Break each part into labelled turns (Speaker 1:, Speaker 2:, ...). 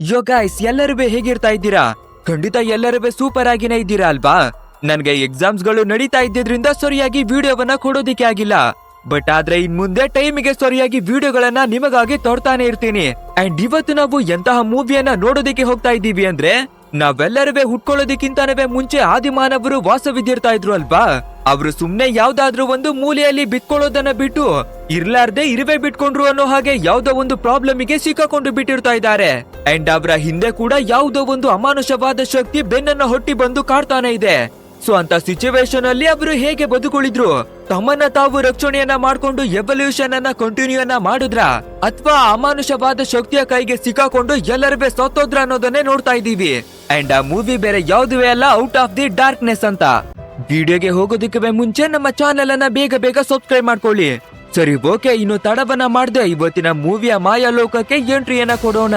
Speaker 1: ಯೋ guys ಎಲ್ಲರೂ ಹೇಗಿರ್ತಾ ಇದ್ದೀರಾ? ಖಂಡಿತ ಎಲ್ಲರೂ ಸೂಪರ್ ಆಗಿನೇ ಇದ್ದೀರಾ ಅಲ್ವಾ? ನನ್ಗೆ ಎಕ್ಸಾಮ್ಸ್ಗಳು ನಡೀತಾ ಇದ್ದಿದ್ರಿಂದ ಸರಿಯಾಗಿ ವಿಡಿಯೋವನ್ನ ಕೊಡೋದಿಕ್ಕೆ ಆಗಿಲ್ಲ. ಬಟ್ ಆದ್ರೆ ಇನ್ ಮುಂದೆ ಟೈಮಿಗೆ ಸರಿಯಾಗಿ ವಿಡಿಯೋಗಳನ್ನ ನಿಮಗಾಗಿ ತೋರ್ತಾನೆ ಇರ್ತೀನಿ. ಅಂಡ್ ಇವತ್ತು ನಾವು ಎಂತಹ ಮೂವಿಯನ್ನ ನೋಡೋದಿಕ್ಕೆ ಹೋಗ್ತಾ ಇದ್ದೀವಿ ಅಂದ್ರೆ, ನಾವೆಲ್ಲರೂ ಹುಟ್ಕೊಳ್ಳೋದಕ್ಕಿಂತನವೇ ಮುಂಚೆ ಆದಿಮಾನವರು ವಾಸವಿದ್ದಿರ್ತಾ ಇದ್ರು ಅಲ್ವಾ? ಅವರು ಸುಮ್ನೆ ಯಾವ್ದಾದ್ರೂ ಒಂದು ಮೂಲೆಯಲ್ಲಿ ಬಿತ್ಕೊಳ್ಳೋದನ್ನ ಬಿಟ್ಟು ಇರ್ಲಾರ್ದೆ ಇರುವೆ ಬಿಟ್ಕೊಂಡ್ರು ಅನ್ನೋ ಹಾಗೆ ಯಾವ್ದೋ ಒಂದು ಪ್ರಾಬ್ಲಮ್ಗೆ ಸಿಕ್ಕಾಕೊಂಡು ಬಿಟ್ಟಿರ್ತಾ ಇದ್ದಾರೆ. ಅಂಡ್ ಅವರ ಹಿಂದೆ ಕೂಡ ಯಾವುದೋ ಒಂದು ಅಮಾನುಷವಾದ ಶಕ್ತಿ ಬೆನ್ನನ್ನ ಹೊಟ್ಟಿ ಬಂದು ಕಾಡ್ತಾನೆ ಇದೆ. ಸೊ ಅಂತ ಸಿಚುವೇಶನ್ ಅಲ್ಲಿ ಅವರು ಹೇಗೆ ಬದುಕುಳಿದ್ರು? ತಮ್ಮನ್ನ ತಾವು ರಕ್ಷಣೆಯನ್ನ ಮಾಡ್ಕೊಂಡು ಎವಲ್ಯೂಷನ್ ಅನ್ನ ಕಂಟಿನ್ಯೂ ಅನ್ನ ಮಾಡಿದ್ರ? ಅಥವಾ ಅಮಾನುಷವಾದ ಶಕ್ತಿಯ ಕೈಗೆ ಸಿಕ್ಕಾಕೊಂಡು ಎಲ್ಲರವೇ ಸತ್ತೋದ್ರ ಅನ್ನೋದನ್ನೇ ನೋಡ್ತಾ ಇದ್ದೀವಿ. ಅಂಡ್ ಆ ಮೂವಿ ಬೇರೆ ಯಾವುದುವೇ ಅಲ್ಲ ಔಟ್ ಆಫ್ ದಿ ಡಾರ್ಕ್ನೆಸ್ ಅಂತ. ವಿಡಿಯೋಗೆ ಹೋಗೋದಕ್ಕೆ ಮುಂಚೆ ನಮ್ಮ ಚಾನೆಲ್ ಅನ್ನ ಬೇಗ ಬೇಗ ಸಬ್ಸ್ಕ್ರೈಬ್ ಮಾಡ್ಕೊಳ್ಳಿ. ಸರಿ, ಓಕೆ, ಇನ್ನು ತಡವನ್ನ ಮಾಡದೆ, ಇವತ್ತಿನ ಮೂವಿಯ ಮಾಯಾ ಲೋಕಕ್ಕೆ ಎಂಟ್ರಿಯನ್ನ ಕೊಡೋಣ.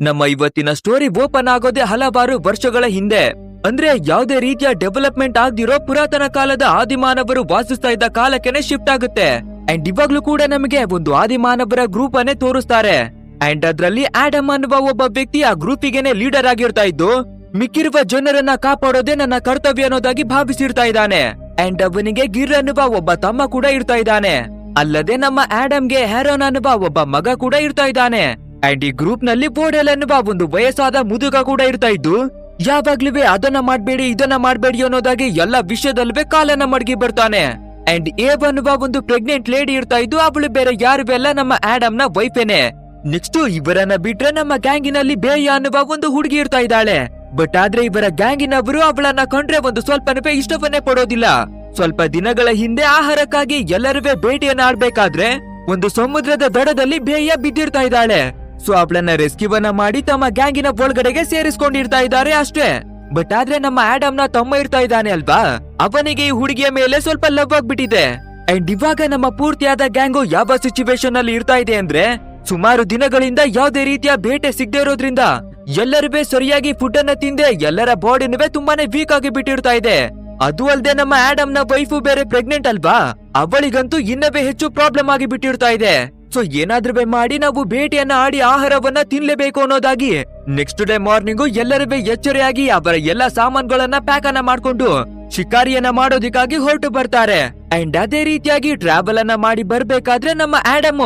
Speaker 1: ನಮ್ಮ ಇವತ್ತಿನ ಸ್ಟೋರಿ ಓಪನ್ ಆಗೋದೇ ಹಲವಾರು ವರ್ಷಗಳ ಹಿಂದೆ. ಅಂದ್ರೆ ಯಾವುದೇ ರೀತಿಯ ಡೆವಲಪ್ಮೆಂಟ್ ಆಗದಿರೋ ಪುರಾತನ ಕಾಲದ ಆದಿಮಾನವರು ವಾಸಿಸ್ತಾ ಇದ್ದ ಕಾಲಕ್ಕೆನೆ ಶಿಫ್ಟ್ ಆಗುತ್ತೆ. ಅಂಡ್ ಇವಾಗ್ಲೂ ಕೂಡ ನಮಗೆ ಒಂದು ಆದಿಮಾನವರ ಗ್ರೂಪ್ ಅನ್ನೇ ತೋರಿಸ್ತಾರೆ. ಅಂಡ್ ಅದ್ರಲ್ಲಿ ಆಡಮ್ ಅನ್ನುವ ಒಬ್ಬ ವ್ಯಕ್ತಿ ಆ ಗ್ರೂಪಿಗೆನೆ ಲೀಡರ್ ಆಗಿರ್ತಾ ಇದ್ದು, ಮಿಕ್ಕಿರುವ ಜನರನ್ನ ಕಾಪಾಡೋದೇ ನನ್ನ ಕರ್ತವ್ಯ ಅನ್ನೋದಾಗಿ ಭಾವಿಸಿರ್ತಾ ಇದ್ದಾನೆ. ಅಂಡ್ ಅವನಿಗೆ ಗಿರ್ ಅನ್ನುವ ಒಬ್ಬ ತಮ್ಮ ಕೂಡ ಇರ್ತಾ ಇದ್ದಾನೆ. ಅಲ್ಲದೆ ನಮ್ಮ ಆಡಮ್ಗೆ ಹ್ಯಾರೋನ್ ಅನ್ನುವ ಒಬ್ಬ ಮಗ ಕೂಡ ಇರ್ತಾ ಇದ್ದಾನೆ. ಅಂಡ್ ಈ ಗ್ರೂಪ್ನಲ್ಲಿ ಬೋಡೆಲ್ ಅನ್ನುವ ಒಂದು ವಯಸ್ಸಾದ ಮುದುಗ ಕೂಡ ಇರ್ತಾ ಇದ್ದು ಯಾವಾಗ್ಲೂ ಅದನ್ನ ಮಾಡ್ಬೇಡಿ, ಇದನ್ನ ಮಾಡ್ಬೇಡಿ ಅನ್ನೋದಾಗಿ ಎಲ್ಲ ವಿಷಯದಲ್ಲೇ ಕಾಲನ್ನ ಮಡಗಿ ಬರ್ತಾನೆ. ಅಂಡ್ ಏವ್ ಅನ್ನುವ ಒಂದು ಪ್ರೆಗ್ನೆಂಟ್ ಲೇಡಿ ಇರ್ತಾ ಇದ್ದು, ಅವಳು ಬೇರೆ ಯಾರು ನಮ್ಮ ಆಡಮ್ನ ವೈಫೇನೆ ನೆಕ್ಸ್ಟ್ ಇವರನ್ನ ಬಿಟ್ರೆ ನಮ್ಮ ಗ್ಯಾಂಗಿನಲ್ಲಿ ಬೇಯ ಅನ್ನುವ ಒಂದು ಹುಡುಗಿ ಇರ್ತಾ ಇದ್ದಾಳೆ. ಬಟ್ ಆದ್ರೆ ಇವರ ಗ್ಯಾಂಗಿನವರು ಅವಳನ್ನ ಕಂಡ್ರೆ ಒಂದು ಸ್ವಲ್ಪನವೇ ಇಷ್ಟವನ್ನೇ ಪಡೋದಿಲ್ಲ ಸ್ವಲ್ಪ ದಿನಗಳ ಹಿಂದೆ ಆಹಾರಕ್ಕಾಗಿ ಎಲ್ಲರೂ ಭೇಟಿಯನ್ನ ಆಡ್ಬೇಕಾದ್ರೆ ಒಂದು ಸಮುದ್ರದ ದಡದಲ್ಲಿ ಬೇಯ ಬಿದ್ದಿರ್ತಾ ಇದ್ದಾಳೆ. ಸೊ ಅವಳನ್ನ ರೆಸ್ಕ್ಯೂವನ್ನ ಮಾಡಿ ತಮ್ಮ ಗ್ಯಾಂಗಿನ ಒಳಗಡೆಗೆ ಸೇರಿಸ್ಕೊಂಡಿರ್ತಾ ಇದ್ದಾರೆ ಅಷ್ಟೇ. ಬಟ್ ಆದ್ರೆ ನಮ್ಮ ಆಡಮ್ನ ತಮ್ಮ ಇರ್ತಾ ಇದ್ದಾನೆ ಅಲ್ವಾ? ಅವನಿಗೆ ಈ ಹುಡುಗಿಯ ಮೇಲೆ ಸ್ವಲ್ಪ ಲವ್ ಆಗ್ಬಿಟ್ಟಿದೆ. ಅಂಡ್ ಇವಾಗ ನಮ್ಮ ಪೂರ್ತಿಯಾದ ಗ್ಯಾಂಗು ಯಾವ ಸಿಚುವೇಶನ್ ಅಲ್ಲಿ ಇರ್ತಾ ಇದೆ ಅಂದ್ರೆ ಸುಮಾರು ದಿನಗಳಿಂದ ಯಾವುದೇ ರೀತಿಯ ಬೇಟೆ ಸಿಗದೆ ಇರೋದ್ರಿಂದ ಎಲ್ಲರೂ ಸರಿಯಾಗಿ ಫುಡ್ ಅನ್ನ ತಿಂದೆ ಎಲ್ಲರ ಬಾಡಿನೂ ತುಂಬಾನೇ ವೀಕ್ ಆಗಿ ಬಿಟ್ಟಿರ್ತಾ ಇದೆ. ಅದು ಅಲ್ಲದೆ ನಮ್ಮ ಆಡಮ್ನ ವೈಫು ಬೇರೆ ಪ್ರೆಗ್ನೆಂಟ್ ಅಲ್ವಾ? ಅವಳಿಗಂತೂ ಇನ್ನವೇ ಹೆಚ್ಚು ಪ್ರಾಬ್ಲಮ್ ಆಗಿ ಬಿಟ್ಟಿರ್ತಾ ಇದೆ. ಸೊ ಏನಾದ್ರೂ ಮಾಡಿ ನಾವು ಭೇಟಿಯನ್ನ ಆಡಿ ಆಹಾರವನ್ನ ತಿನ್ಲೇಬೇಕು ಅನ್ನೋದಾಗಿ ನೆಕ್ಸ್ಟ್ ಡೇ ಮಾರ್ನಿಂಗ್ ಎಲ್ಲರೂ ಎಚ್ಚರಿಯಾಗಿ ಅವರ ಎಲ್ಲ ಸಾಮಾನುಗಳನ್ನ ಪ್ಯಾಕ್ ಅನ್ನ ಮಾಡ್ಕೊಂಡು ಶಿಕಾರಿಯನ್ನ ಮಾಡೋದಿಕ್ಕಾಗಿ ಹೊರಟು ಬರ್ತಾರೆ. ಅಂಡ್ ಅದೇ ರೀತಿಯಾಗಿ ಟ್ರಾವೆಲ್ ಅನ್ನ ಮಾಡಿ ಬರ್ಬೇಕಾದ್ರೆ ನಮ್ಮ ಆಡಮ್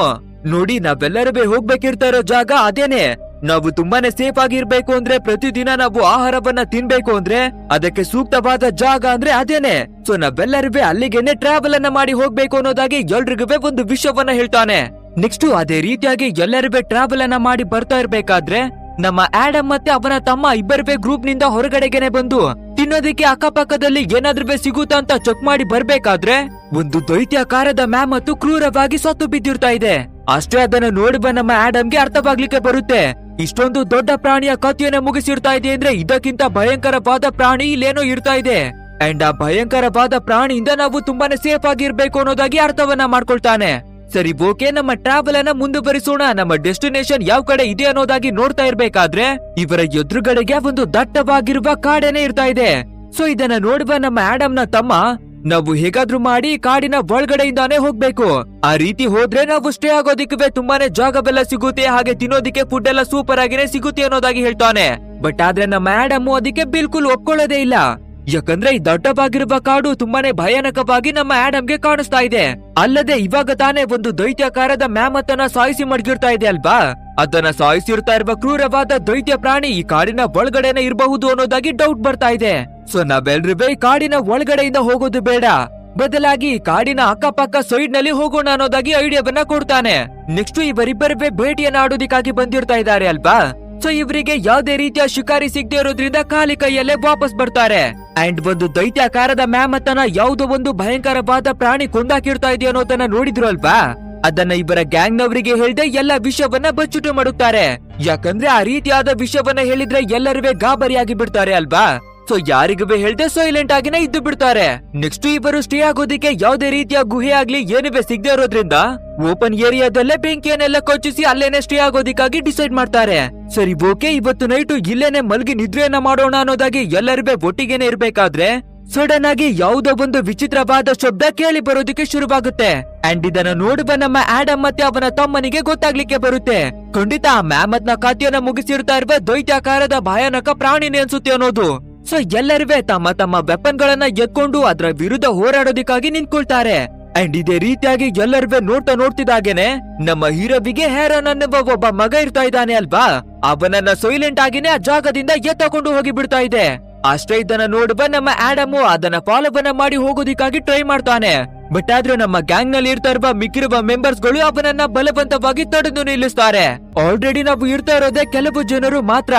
Speaker 1: ನೋಡಿ, ನಾವೆಲ್ಲರೂ ಹೋಗ್ಬೇಕಿರ್ತಾ ಇರೋ ಜಾಗ ಅದೇನೆ. ನಾವು ತುಂಬಾನೇ ಸೇಫ್ ಆಗಿರ್ಬೇಕು ಅಂದ್ರೆ ಪ್ರತಿದಿನ ನಾವು ಆಹಾರವನ್ನ ತಿನ್ಬೇಕು ಅಂದ್ರೆ ಅದಕ್ಕೆ ಸೂಕ್ತವಾದ ಜಾಗ ಅಂದ್ರೆ ಅದೇನೆ. ಸೊ ನಾವೆಲ್ಲರೂ ಅಲ್ಲಿಗೆನೆ ಟ್ರಾವೆಲ್ ಅನ್ನ ಮಾಡಿ ಹೋಗ್ಬೇಕು ಅನ್ನೋದಾಗಿ ಎಲ್ರಿಗೂ ಒಂದು ವಿಷಯವನ್ನ ಹೇಳ್ತಾನೆ. ನೆಕ್ಸ್ಟ್ ಅದೇ ರೀತಿಯಾಗಿ ಎಲ್ಲರೂ ಟ್ರಾವೆಲ್ ಅನ್ನ ಮಾಡಿ ಬರ್ತಾ ಇರ್ಬೇಕಾದ್ರೆ ನಮ್ಮ ಆಡಮ್ ಮತ್ತೆ ಅವನ ತಮ್ಮ ಇಬ್ಬರವೇ ಗ್ರೂಪ್ನಿಂದ ಹೊರಗಡೆಗೆನೆ ಬಂದು ತಿನ್ನೋದಕ್ಕೆ ಅಕ್ಕಪಕ್ಕದಲ್ಲಿ ಏನಾದ್ರೂ ಸಿಗುತ್ತಾ ಅಂತ ಚೆಕ್ ಮಾಡಿ ಬರ್ಬೇಕಾದ್ರೆ ಒಂದು ದೈತ್ಯಾಕಾರದ ಮ್ಯಾಮ್ ಮತ್ತು ಕ್ರೂರವಾಗಿ ಸತ್ತು ಬಿದ್ದಿರ್ತಾ ಇದೆ. ಅಷ್ಟೇ ಅದನ್ನ ಬಂದ ನಮ್ಮ ಆಡಮ್ಗೆ ಅರ್ಥವಾಗ್ಲಿಕ್ಕೆ ಬರುತ್ತೆ. ಇಷ್ಟೊಂದು ದೊಡ್ಡ ಪ್ರಾಣಿಯ ಕತ್ತಿಯನ್ನ ಮುಗಿಸಿರ್ತಾ ಇದೆ ಅಂದ್ರೆ ಇದಕ್ಕಿಂತ ಭಯಂಕರವಾದ ಪ್ರಾಣಿ ಇಲ್ಲೇನೋ ಇರ್ತಾ ಇದೆ. ಅಂಡ್ ಆ ಭಯಂಕರವಾದ ಪ್ರಾಣಿಯಿಂದ ನಾವು ತುಂಬಾನೇ ಸೇಫ್ ಆಗಿರ್ಬೇಕು ಅನ್ನೋದಾಗಿ ಅರ್ಥವನ್ನ ಮಾಡ್ಕೊಳ್ತಾನೆ. ಸರಿ ಓಕೆ ನಮ್ಮ ಟ್ರಾವೆಲ್ ಅನ್ನ ಮುಂದುವರಿಸೋಣ. ನಮ್ಮ ಡೆಸ್ಟಿನೇಷನ್ ಯಾವ ಕಡೆ ಇದೆ ಅನ್ನೋದಾಗಿ ನೋಡ್ತಾ ಇರ್ಬೇಕಾದ್ರೆ, ಇವರ ಎದುರುಗಡೆಗೆ ಒಂದು ದಟ್ಟವಾಗಿರುವ ಕಾಡೇನೆ ಇರ್ತಾ ಇದೆ. ಸೊ ಇದನ್ನ ನೋಡುವ ನಮ್ಮ ಆಡಮ್ ತಮ್ಮ ನಾವು ಹೇಗಾದ್ರೂ ಮಾಡಿ ಕಾಡಿನ ಒಳಗಡೆಯಿಂದಾನೇ ಹೋಗ್ಬೇಕು. ಆ ರೀತಿ ಹೋದ್ರೆ ನಾವು ಸ್ಟೇ ಆಗೋದಿಕ್ಕೆ ತುಂಬಾನೇ ಜಾಗವೆಲ್ಲ ಸಿಗುತ್ತೆ, ಹಾಗೆ ತಿನ್ನೋದಿಕ್ಕೆ ಫುಡ್ ಎಲ್ಲ ಸೂಪರ್ ಆಗಿನೇ ಸಿಗುತ್ತೆ ಅನ್ನೋದಾಗಿ ಹೇಳ್ತಾನೆ. ಬಟ್ ಆದ್ರೆ ನಮ್ಮ ಮ್ಯಾಡಮ್ ಅದಕ್ಕೆ ಬಿಲ್ಕುಲ್ ಒಪ್ಕೊಳ್ಳೋದೇ ಇಲ್ಲ. ಯಾಕಂದ್ರೆ ಈ ದೊಡ್ಡವಾಗಿರುವ ಕಾಡು ತುಂಬಾನೇ ಭಯಾನಕವಾಗಿ ನಮ್ಮ ಆಡಮ್ಗೆ ಕಾಣಿಸ್ತಾ ಇದೆ. ಅಲ್ಲದೆ ಇವಾಗ ತಾನೇ ಒಂದು ದೈತ್ಯಾಕಾರದ ಮ್ಯಾಮತ್ತನ್ನ ಸಾಯಿಸಿ ಮಡಗಿರ್ತಾ ಇದೆ ಅಲ್ವಾ? ಅದನ್ನ ಸಾಯಿಸಿರ್ತಾ ಇರುವ ಕ್ರೂರವಾದ ದೈತ್ಯ ಪ್ರಾಣಿ ಈ ಕಾಡಿನ ಒಳಗಡೆನೆ ಇರಬಹುದು ಅನ್ನೋದಾಗಿ ಡೌಟ್ ಬರ್ತಾ ಇದೆ. ಸೊ ನಾವೆಲ್ರೂ ಬೇ ಕಾಡಿನ ಒಳಗಡೆಯಿಂದ ಹೋಗೋದು ಬೇಡ. ಬದಲಾಗಿ ಕಾಡಿನ ಅಕ್ಕಪಕ್ಕ ಸೈಡ್ನಲ್ಲಿ ಹೋಗೋಣ ಅನ್ನೋದಾಗಿ ಐಡಿಯಾವನ್ನ ಕೊಡ್ತಾನೆ. ನೆಕ್ಸ್ಟ್ ಇವರಿಬ್ಬರೇ ಭೇಟಿಯನ್ನ ಆಡೋದಿಕ್ಕಾಗಿ ಬಂದಿರ್ತಾ ಇದಾರೆ ಅಲ್ವಾ? ಸೊ ಇವರಿಗೆ ಯಾವ್ದೇ ರೀತಿಯ ಶಿಕಾರಿ ಸಿಗದೆ ಇರೋದ್ರಿಂದ ಖಾಲಿ ಕೈಯಲ್ಲೇ ವಾಪಸ್ ಬರ್ತಾರೆ. ಅಂಡ್ ಒಂದು ದೈತ್ಯಾಕಾರದ ಮ್ಯಾಮತ್ತನ ಯಾವುದೋ ಒಂದು ಭಯಂಕರವಾದ ಪ್ರಾಣಿ ಕೊಂದಾಕಿರ್ತಾ ಇದೆಯೋ ಅನ್ನೋದನ್ನ ನೋಡಿದ್ರು ಅಲ್ವಾ? ಅದನ್ನ ಇವರ ಗ್ಯಾಂಗ್ ನವರಿಗೆ ಹೇಳ್ದೆ ಎಲ್ಲ ವಿಷಯವನ್ನ ಬಚ್ಚುಟು ಮಾಡುತ್ತಾರೆ. ಯಾಕಂದ್ರೆ ಆ ರೀತಿಯಾದ ವಿಷಯವನ್ನ ಹೇಳಿದ್ರೆ ಎಲ್ಲರೂ ಗಾಬರಿಯಾಗಿ ಬಿಡ್ತಾರೆ ಅಲ್ವಾ? ಸೊ ಯಾರಿಗೂ ಹೇಳ್ದೆ ಸೈಲೆಂಟ್ ಆಗಿನೇ ಇದ್ದು ಬಿಡ್ತಾರೆ. ನೆಕ್ಸ್ಟ್ ಇಬ್ಬರು ಸ್ಟೇ ಆಗೋದಿಕ್ಕೆ ಯಾವ್ದೇ ರೀತಿಯ ಗುಹೆ ಆಗ್ಲಿ ಏನುವೆ ಸಿಗದೆ ಇರೋದ್ರಿಂದ ಓಪನ್ ಏರಿಯಾದಲ್ಲೇ ಬೆಂಕಿಯನ್ನೆಲ್ಲ ಕೊಚ್ಚಿಸಿ ಅಲ್ಲೇನೆ ಸ್ಟೇ ಆಗೋದಿಕ್ಕಾಗಿ ಡಿಸೈಡ್ ಮಾಡ್ತಾರೆ. ಸರಿ ಓಕೆ ಇವತ್ತು ನೈಟು ಇಲ್ಲೇನೆ ಮಲ್ಗಿ ನಿದ್ರೆಯನ್ನ ಮಾಡೋಣ ಅನ್ನೋದಾಗಿ ಎಲ್ಲರೂ ಒಟ್ಟಿಗೆನೆ ಇರ್ಬೇಕಾದ್ರೆ ಸಡನ್ ಆಗಿ ಯಾವುದೋ ಒಂದು ವಿಚಿತ್ರವಾದ ಶಬ್ದ ಕೇಳಿ ಬರೋದಕ್ಕೆ ಶುರುವಾಗುತ್ತೆ. ಅಂಡ್ ಇದನ್ನ ನೋಡುವ ನಮ್ಮ ಆಡಮ್ ಮತ್ತೆ ಅವನ ತಮ್ಮನಿಗೆ ಗೊತ್ತಾಗ್ಲಿಕ್ಕೆ ಬರುತ್ತೆ. ಖಂಡಿತ ಆ ಮ್ಯಾಮತ್ನ ಖಾತೆಯನ್ನ ಮುಗಿಸಿರ್ತಾ ಇರುವ ದೈತ್ಯಾಕಾರದ ಭಯಾನಕ ಪ್ರಾಣಿನೇ ಅನ್ಸುತ್ತೆ ಅನ್ನೋದು. ಸೊ ಎಲ್ಲರಿವೆ ತಮ್ಮ ತಮ್ಮ ವೆಪನ್ ಗಳನ್ನ ಎತ್ಕೊಂಡು ಅದರ ವಿರುದ್ಧ ಹೋರಾಡೋದಿಕ್ಕಾಗಿ ನಿಂತ್ಕೊಳ್ತಾರೆ. ಅಂಡ್ ಇದೇ ರೀತಿಯಾಗಿ ಎಲ್ಲರಿವೆ ನೋಡ್ತಾ ನೋಡ್ತಿದ್ದಾಗೇನೆ ನಮ್ಮ ಹೀರೋವಿಗೆ ಹೇರನ್ ಅನ್ನುವ ಒಬ್ಬ ಮಗ ಇರ್ತಾ ಇದ್ದಾನೆ ಅಲ್ವಾ? ಅವನನ್ನ ಸೈಲೆಂಟ್ ಆಗಿನೇ ಆ ಜಾಗದಿಂದ ಎತ್ತಕೊಂಡು ಹೋಗಿ ಬಿಡ್ತಾ ಇದೆ. ಅಷ್ಟೇ ಇದನ್ನ ನೋಡುವ ನಮ್ಮ ಆಡಮು ಅದನ್ನ ಫಾಲೋವನ್ನ ಮಾಡಿ ಹೋಗೋದಿಕ್ಕಾಗಿ ಟ್ರೈ ಮಾಡ್ತಾನೆ. ಬಟ್ ಆದ್ರೂ ನಮ್ಮ ಗ್ಯಾಂಗ್ನಲ್ಲಿ ಇರ್ತಾ ಇರುವ ಮಿಕ್ಕಿರುವ ಮೆಂಬರ್ಸ್ಗಳು ಅವನನ್ನ ಬಲವಂತವಾಗಿ ತಡೆದು ನಿಲ್ಲಿಸ್ತಾರೆ. ಆಲ್ರೆಡಿ ನಾವು ಇರ್ತಾ ಇರೋದೇ ಕೆಲವು ಜನರು ಮಾತ್ರ.